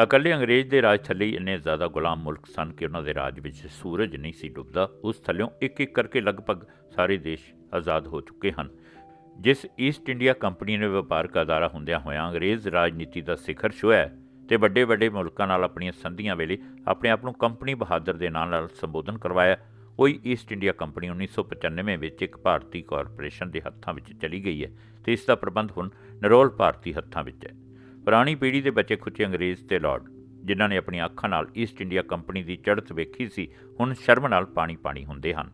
Speaker 1: ਇਕੱਲੇ ਅੰਗਰੇਜ਼ ਦੇ ਰਾਜ ਥੱਲੇ ਹੀ ਇੰਨੇ ਜ਼ਿਆਦਾ ਗੁਲਾਮ ਮੁਲਕ ਸਨ ਕਿ ਉਹਨਾਂ ਦੇ ਰਾਜ ਵਿੱਚ ਸੂਰਜ ਨਹੀਂ ਸੀ ਡੁੱਬਦਾ। ਉਸ ਥੱਲਿਓਂ ਇੱਕ ਇੱਕ ਕਰਕੇ ਲਗਭਗ ਸਾਰੇ ਦੇਸ਼ ਆਜ਼ਾਦ ਹੋ ਚੁੱਕੇ ਹਨ। ਜਿਸ ਈਸਟ ਇੰਡੀਆ ਕੰਪਨੀ ਨੇ ਵਪਾਰਕ ਅਦਾਰਾ ਹੁੰਦਿਆਂ ਹੋਇਆਂ ਅੰਗਰੇਜ਼ ਰਾਜਨੀਤੀ ਦਾ ਸਿਖਰ ਛੁਹਿਆ ਤੇ ਵੱਡੇ ਵੱਡੇ ਮੁਲਕਾਂ ਨਾਲ ਆਪਣੀਆਂ ਸੰਧੀਆਂ ਵੇਲੇ ਆਪਣੇ ਆਪ ਨੂੰ ਕੰਪਨੀ ਬਹਾਦਰ ਦੇ ਨਾਂ ਨਾਲ ਸੰਬੋਧਨ ਕਰਵਾਇਆ। ਉਹੀ ਈਸਟ ਇੰਡੀਆ ਕੰਪਨੀ 1995 ਵਿੱਚ ਇੱਕ ਭਾਰਤੀ ਕਾਰਪੋਰੇਸ਼ਨ ਦੇ ਹੱਥਾਂ ਵਿੱਚ ਚਲੀ ਗਈ ਹੈ ਤੇ ਇਸ ਦਾ ਪ੍ਰਬੰਧ ਹੁਣ ਨਰੋਲ ਭਾਰਤੀ ਹੱਥਾਂ ਵਿੱਚ ਹੈ। ਪੁਰਾਣੀ ਪੀੜ੍ਹੀ ਦੇ ਬੱਚੇ ਖੁੱਚੇ ਅੰਗਰੇਜ਼ ਤੇ ਲਾਰਡ, ਜਿਨ੍ਹਾਂ ਨੇ ਆਪਣੀਆਂ ਅੱਖਾਂ ਨਾਲ ਈਸਟ ਇੰਡੀਆ ਕੰਪਨੀ ਦੀ ਚੜ੍ਹਤ ਵੇਖੀ ਸੀ, ਹੁਣ ਸ਼ਰਮ ਨਾਲ ਪਾਣੀ ਪਾਣੀ ਹੁੰਦੇ ਹਨ।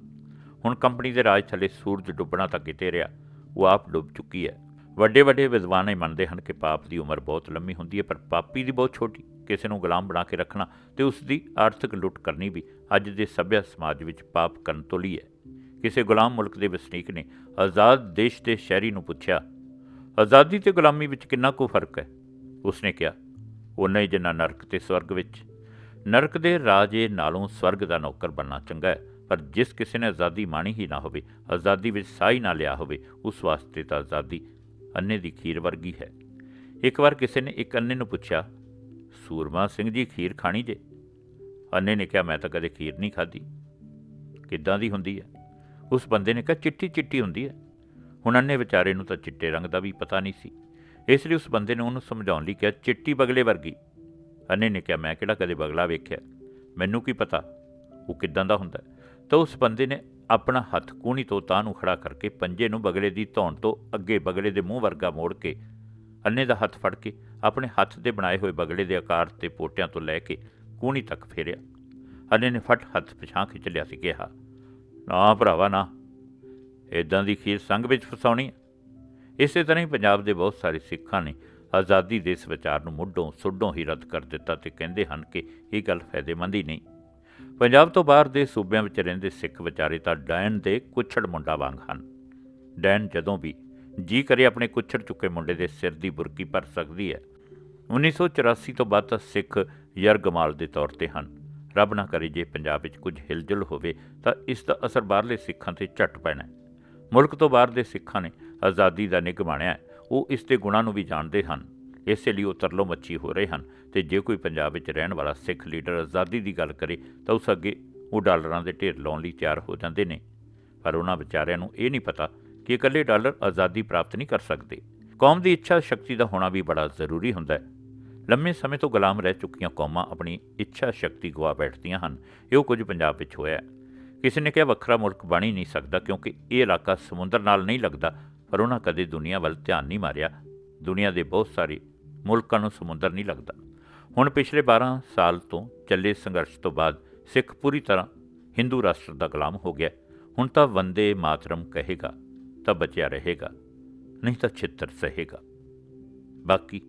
Speaker 1: ਹੁਣ ਕੰਪਨੀ ਦੇ ਰਾਜ ਥੱਲੇ ਸੂਰਜ ਡੁੱਬਣਾ ਤਾਂ ਕਿਤੇ ਰਿਹਾ, ਉਹ ਆਪ ਡੁੱਬ ਚੁੱਕੀ ਹੈ। ਵੱਡੇ ਵੱਡੇ ਵਿਦਵਾਨ ਇਹ ਮੰਨਦੇ ਹਨ ਕਿ ਪਾਪ ਦੀ ਉਮਰ ਬਹੁਤ ਲੰਮੀ ਹੁੰਦੀ ਹੈ, ਪਰ ਪਾਪੀ ਦੀ ਬਹੁਤ ਛੋਟੀ। ਕਿਸੇ ਨੂੰ ਗੁਲਾਮ ਬਣਾ ਕੇ ਰੱਖਣਾ ਤੇ ਉਸ ਦੀ ਆਰਥਿਕ ਲੁੱਟ ਕਰਨੀ ਵੀ ਅੱਜ ਦੇ ਸੱਭਿਆ ਸਮਾਜ ਵਿੱਚ ਪਾਪ ਕਰਨ ਤੋਂ ਲਈ ਹੈ। ਕਿਸੇ ਗੁਲਾਮ ਮੁਲਕ ਦੇ ਵਸਨੀਕ ਨੇ ਆਜ਼ਾਦ ਦੇਸ਼ ਦੇ ਸ਼ਹਿਰੀ ਨੂੰ ਪੁੱਛਿਆ, ਆਜ਼ਾਦੀ ਤੇ ਗੁਲਾਮੀ ਵਿੱਚ ਕਿੰਨਾ ਕੁ ਫ਼ਰਕ ਹੈ? ਉਸਨੇ ਕਿਹਾ ਉਨਾ ਹੀ ਜਿੰਨਾ ਨਰਕ ਤੇ ਸਵਰਗ ਵਿੱਚ। ਨਰਕ ਦੇ ਰਾਜੇ ਨਾਲੋਂ ਸਵਰਗ ਦਾ ਨੌਕਰ ਬਣਨਾ ਚੰਗਾ ਹੈ, ਪਰ ਜਿਸ ਕਿਸੇ ਨੇ ਆਜ਼ਾਦੀ ਮਾਣੀ ਹੀ ਨਾ ਹੋਵੇ, ਆਜ਼ਾਦੀ ਵਿੱਚ ਸਾਹ ਹੀ ਨਾ ਲਿਆ ਹੋਵੇ, ਉਸ ਵਾਸਤੇ ਤਾਂ ਆਜ਼ਾਦੀ ਅੰਨੇ ਦੀ ਖੀਰ ਵਰਗੀ ਹੈ। ਇੱਕ ਵਾਰ ਕਿਸੇ ਨੇ ਇੱਕ ਅੰਨੇ ਨੂੰ ਪੁੱਛਿਆ, ਸੂਰਮਾ ਸਿੰਘ ਜੀ, ਖੀਰ ਖਾਣੀ ਜੇ? ਅੰਨੇ ਨੇ ਕਿਹਾ, ਮੈਂ ਤਾਂ ਕਦੇ ਖੀਰ ਨਹੀਂ ਖਾਧੀ। ਕਿੱਦਾਂ ਦੀ ਹੁੰਦੀ ਹੈ? ਉਸ ਬੰਦੇ ਨੇ ਕਿਹਾ ਚਿੱਟੀ ਚਿੱਟੀ ਹੁੰਦੀ ਹੈ। ਹੁਣ ਅੰਨੇ ਵਿਚਾਰੇ ਨੂੰ ਤਾਂ ਚਿੱਟੇ ਰੰਗ ਦਾ ਵੀ ਪਤਾ ਨਹੀਂ ਸੀ। ਇਸ ਲਈ ਉਸ ਬੰਦੇ ਨੇ ਉਹਨੂੰ ਸਮਝਾਉਣ ਲਈ ਕਿਹਾ, ਚਿੱਟੀ ਬਗਲੇ ਵਰਗੀ। ਅੰਨੇ ਨੇ ਕਿਹਾ, ਮੈਂ ਕਿਹੜਾ ਕਦੇ ਬਗਲਾ ਵੇਖਿਆ? ਮੈਨੂੰ ਕੀ ਪਤਾ ਉਹ ਕਿੱਦਾਂ ਦਾ ਹੁੰਦਾ? ਤਾਂ ਉਸ ਬੰਦੇ ਨੇ ਆਪਣਾ ਹੱਥ ਕੂਣੀ ਤੋਂ ਤਾਂ ਨੂੰ ਖੜਾ ਕਰਕੇ ਪੰਜੇ ਨੂੰ ਬਗਲੇ ਦੀ ਧੌਣ ਤੋਂ ਅੱਗੇ ਬਗਲੇ ਦੇ ਮੂੰਹ ਵਰਗਾ ਮੋੜ ਕੇ, ਅੰਨੇ ਦਾ ਹੱਥ ਫੜ ਕੇ ਆਪਣੇ ਹੱਥ ਦੇ ਬਣਾਏ ਹੋਏ ਬਗਲੇ ਦੇ ਆਕਾਰ ਤੇ ਪੋਟਿਆਂ ਤੋਂ ਲੈ ਕੇ ਕੂਣੀ ਤੱਕ ਫੇਰਿਆ। ਅੰਨੇ ਨੇ ਫਟ ਹੱਥ ਪਿਛਾਂ ਖਿੱਚ ਲਿਆ ਸੀ ਕਿਹਾ, ਨਾ ਭਰਾਵਾ, ਨਾ। ਇਦਾਂ ਦੀ ਖੀਰ ਸੰਗ ਵਿੱਚ ਫਸਾਉਣੀ ਇਸੇ ਤਰ੍ਹਾਂ ਹੀ ਪੰਜਾਬ ਦੇ ਬਹੁਤ ਸਾਰੇ ਸਿੱਖਾਂ ਨੇ ਆਜ਼ਾਦੀ ਦੇ ਇਸ ਵਿਚਾਰ ਨੂੰ ਮੁੱਢੋਂ, ਸੁੱਢੋਂ ਹੀ ਰੱਦ ਕਰ ਦਿੱਤਾ ਤੇ ਕਹਿੰਦੇ ਹਨ ਕਿ ਇਹ ਗੱਲ ਫਾਇਦੇਮੰਦ ਹੀ ਨਹੀਂ। ਪੰਜਾਬ ਤੋਂ ਬਾਹਰ ਦੇ ਸੂਬਿਆਂ ਵਿੱਚ ਰਹਿੰਦੇ ਸਿੱਖ ਵਿਚਾਰੇ ਤਾਂ ਡੈਨ ਦੇ ਕੁੱਛੜ ਮੁੰਡਾ ਵਾਂਗ ਹਨ। ਡੈਨ ਜਦੋਂ ਵੀ ਜੀ ਕਰੇ ਆਪਣੇ ਕੁੱਛੜ ਚੁੱਕੇ ਮੁੰਡੇ ਦੇ ਸਿਰ ਦੀ ਬੁਰਕੀ ਭਰ ਸਕਦੀ ਹੈ। 1984 ਤੋਂ ਬਾਅਦ ਤਾਂ ਸਿੱਖ ਯਰਗਮਾਲ ਦੇ ਤੌਰ ਤੇ ਹਨ। ਰੱਬ ਨਾ ਕਰੇ ਜੇ ਪੰਜਾਬ ਵਿੱਚ ਕੁਝ ਹਿਲਜੁਲ ਹੋਵੇ ਤਾਂ ਇਸ ਦਾ ਅਸਰ ਬਾਹਰਲੇ ਸਿੱਖਾਂ ਤੇ ਝੱਟ ਪੈਣਾ ਮੁਲਕ ਤੋਂ ਬਾਹਰ ਦੇ ਸਿੱਖਾਂ ਨੇ ਆਜ਼ਾਦੀ ਦਾ ਨਿੱਘ ਮਾਣਿਆ ਉਹ ਇਸ ਦੇ ਗੁਣਾਂ ਨੂੰ ਵੀ ਜਾਣਦੇ ਹਨ। ਇਸੇ ਲਈ ਉਹ ਤਰਲੋ ਮੱਛੀ ਹੋ ਰਹੇ ਹਨ ਤੇ ਜੇ ਕੋਈ ਪੰਜਾਬ ਵਿੱਚ ਰਹਿਣ ਵਾਲਾ ਸਿੱਖ ਲੀਡਰ ਆਜ਼ਾਦੀ ਦੀ ਗੱਲ ਕਰੇ, ਤਾਂ ਉਸ ਅੱਗੇ ਉਹ ਡਾਲਰਾਂ ਦੇ ਢੇਰ ਲਾਉਣ ਲਈ ਤਿਆਰ ਹੋ ਜਾਂਦੇ ਨੇ। ਪਰ ਉਹਨਾਂ ਵਿਚਾਰਿਆਂ ਨੂੰ ਇਹ ਨਹੀਂ ਪਤਾ ਕਿ ਇਕੱਲੇ ਡਾਲਰ ਆਜ਼ਾਦੀ ਪ੍ਰਾਪਤ ਨਹੀਂ ਕਰ ਸਕਦੇ। ਕੌਮ ਦੀ ਇੱਛਾ ਸ਼ਕਤੀ ਦਾ ਹੋਣਾ ਵੀ ਬੜਾ ਜ਼ਰੂਰੀ ਹੁੰਦਾ ਹੈ। ਲੰਮੇ ਸਮੇਂ ਤੋਂ ਗੁਲਾਮ ਰਹਿ ਚੁੱਕੀਆਂ ਕੌਮਾਂ ਆਪਣੀ ਇੱਛਾ ਸ਼ਕਤੀ ਗਵਾ ਬੈਠਦੀਆਂ ਹਨ। ਇਹੋ ਕੁਝ ਪੰਜਾਬ ਵਿੱਚ ਹੋਇਆ ਕਿਸੇ ਨੇ ਕਿਹਾ ਵੱਖਰਾ ਮੁਲਕ ਬਣ ਹੀ ਨਹੀਂ ਸਕਦਾ ਕਿਉਂਕਿ ਇਹ ਇਲਾਕਾ ਸਮੁੰਦਰ ਨਾਲ ਨਹੀਂ ਲੱਗਦਾ ਪਰ ਉਹਨਾਂ ਕਦੇ ਦੁਨੀਆ ਵੱਲ ਧਿਆਨ ਨਹੀਂ ਮਾਰਿਆ। ਦੁਨੀਆ ਦੇ ਬਹੁਤ ਸਾਰੇ ਮੁਲਕਾਂ ਨੂੰ ਸਮੁੰਦਰ ਨਹੀਂ ਲੱਗਦਾ। ਹੁਣ ਪਿਛਲੇ 12 ਸਾਲ ਤੋਂ ਚੱਲੇ ਸੰਘਰਸ਼ ਤੋਂ ਬਾਅਦ ਸਿੱਖ ਪੂਰੀ ਤਰ੍ਹਾਂ ਹਿੰਦੂ ਰਾਸ਼ਟਰ ਦਾ ਗੁਲਾਮ ਹੋ ਗਿਆ। ਹੁਣ ਤਾਂ ਵੰਦੇ ਮਾਤਰਮ ਕਹੇਗਾ ਤਾਂ ਬਚਿਆ ਰਹੇਗਾ, ਨਹੀਂ ਤਾਂ ਛਿੱਤਰ ਸਹੇਗਾ। ਬਾਕੀ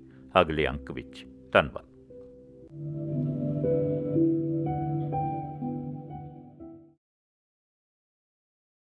Speaker 1: ਅਗਲੇ ਅੰਕ ਵਿੱਚ ਧੰਨਵਾਦ।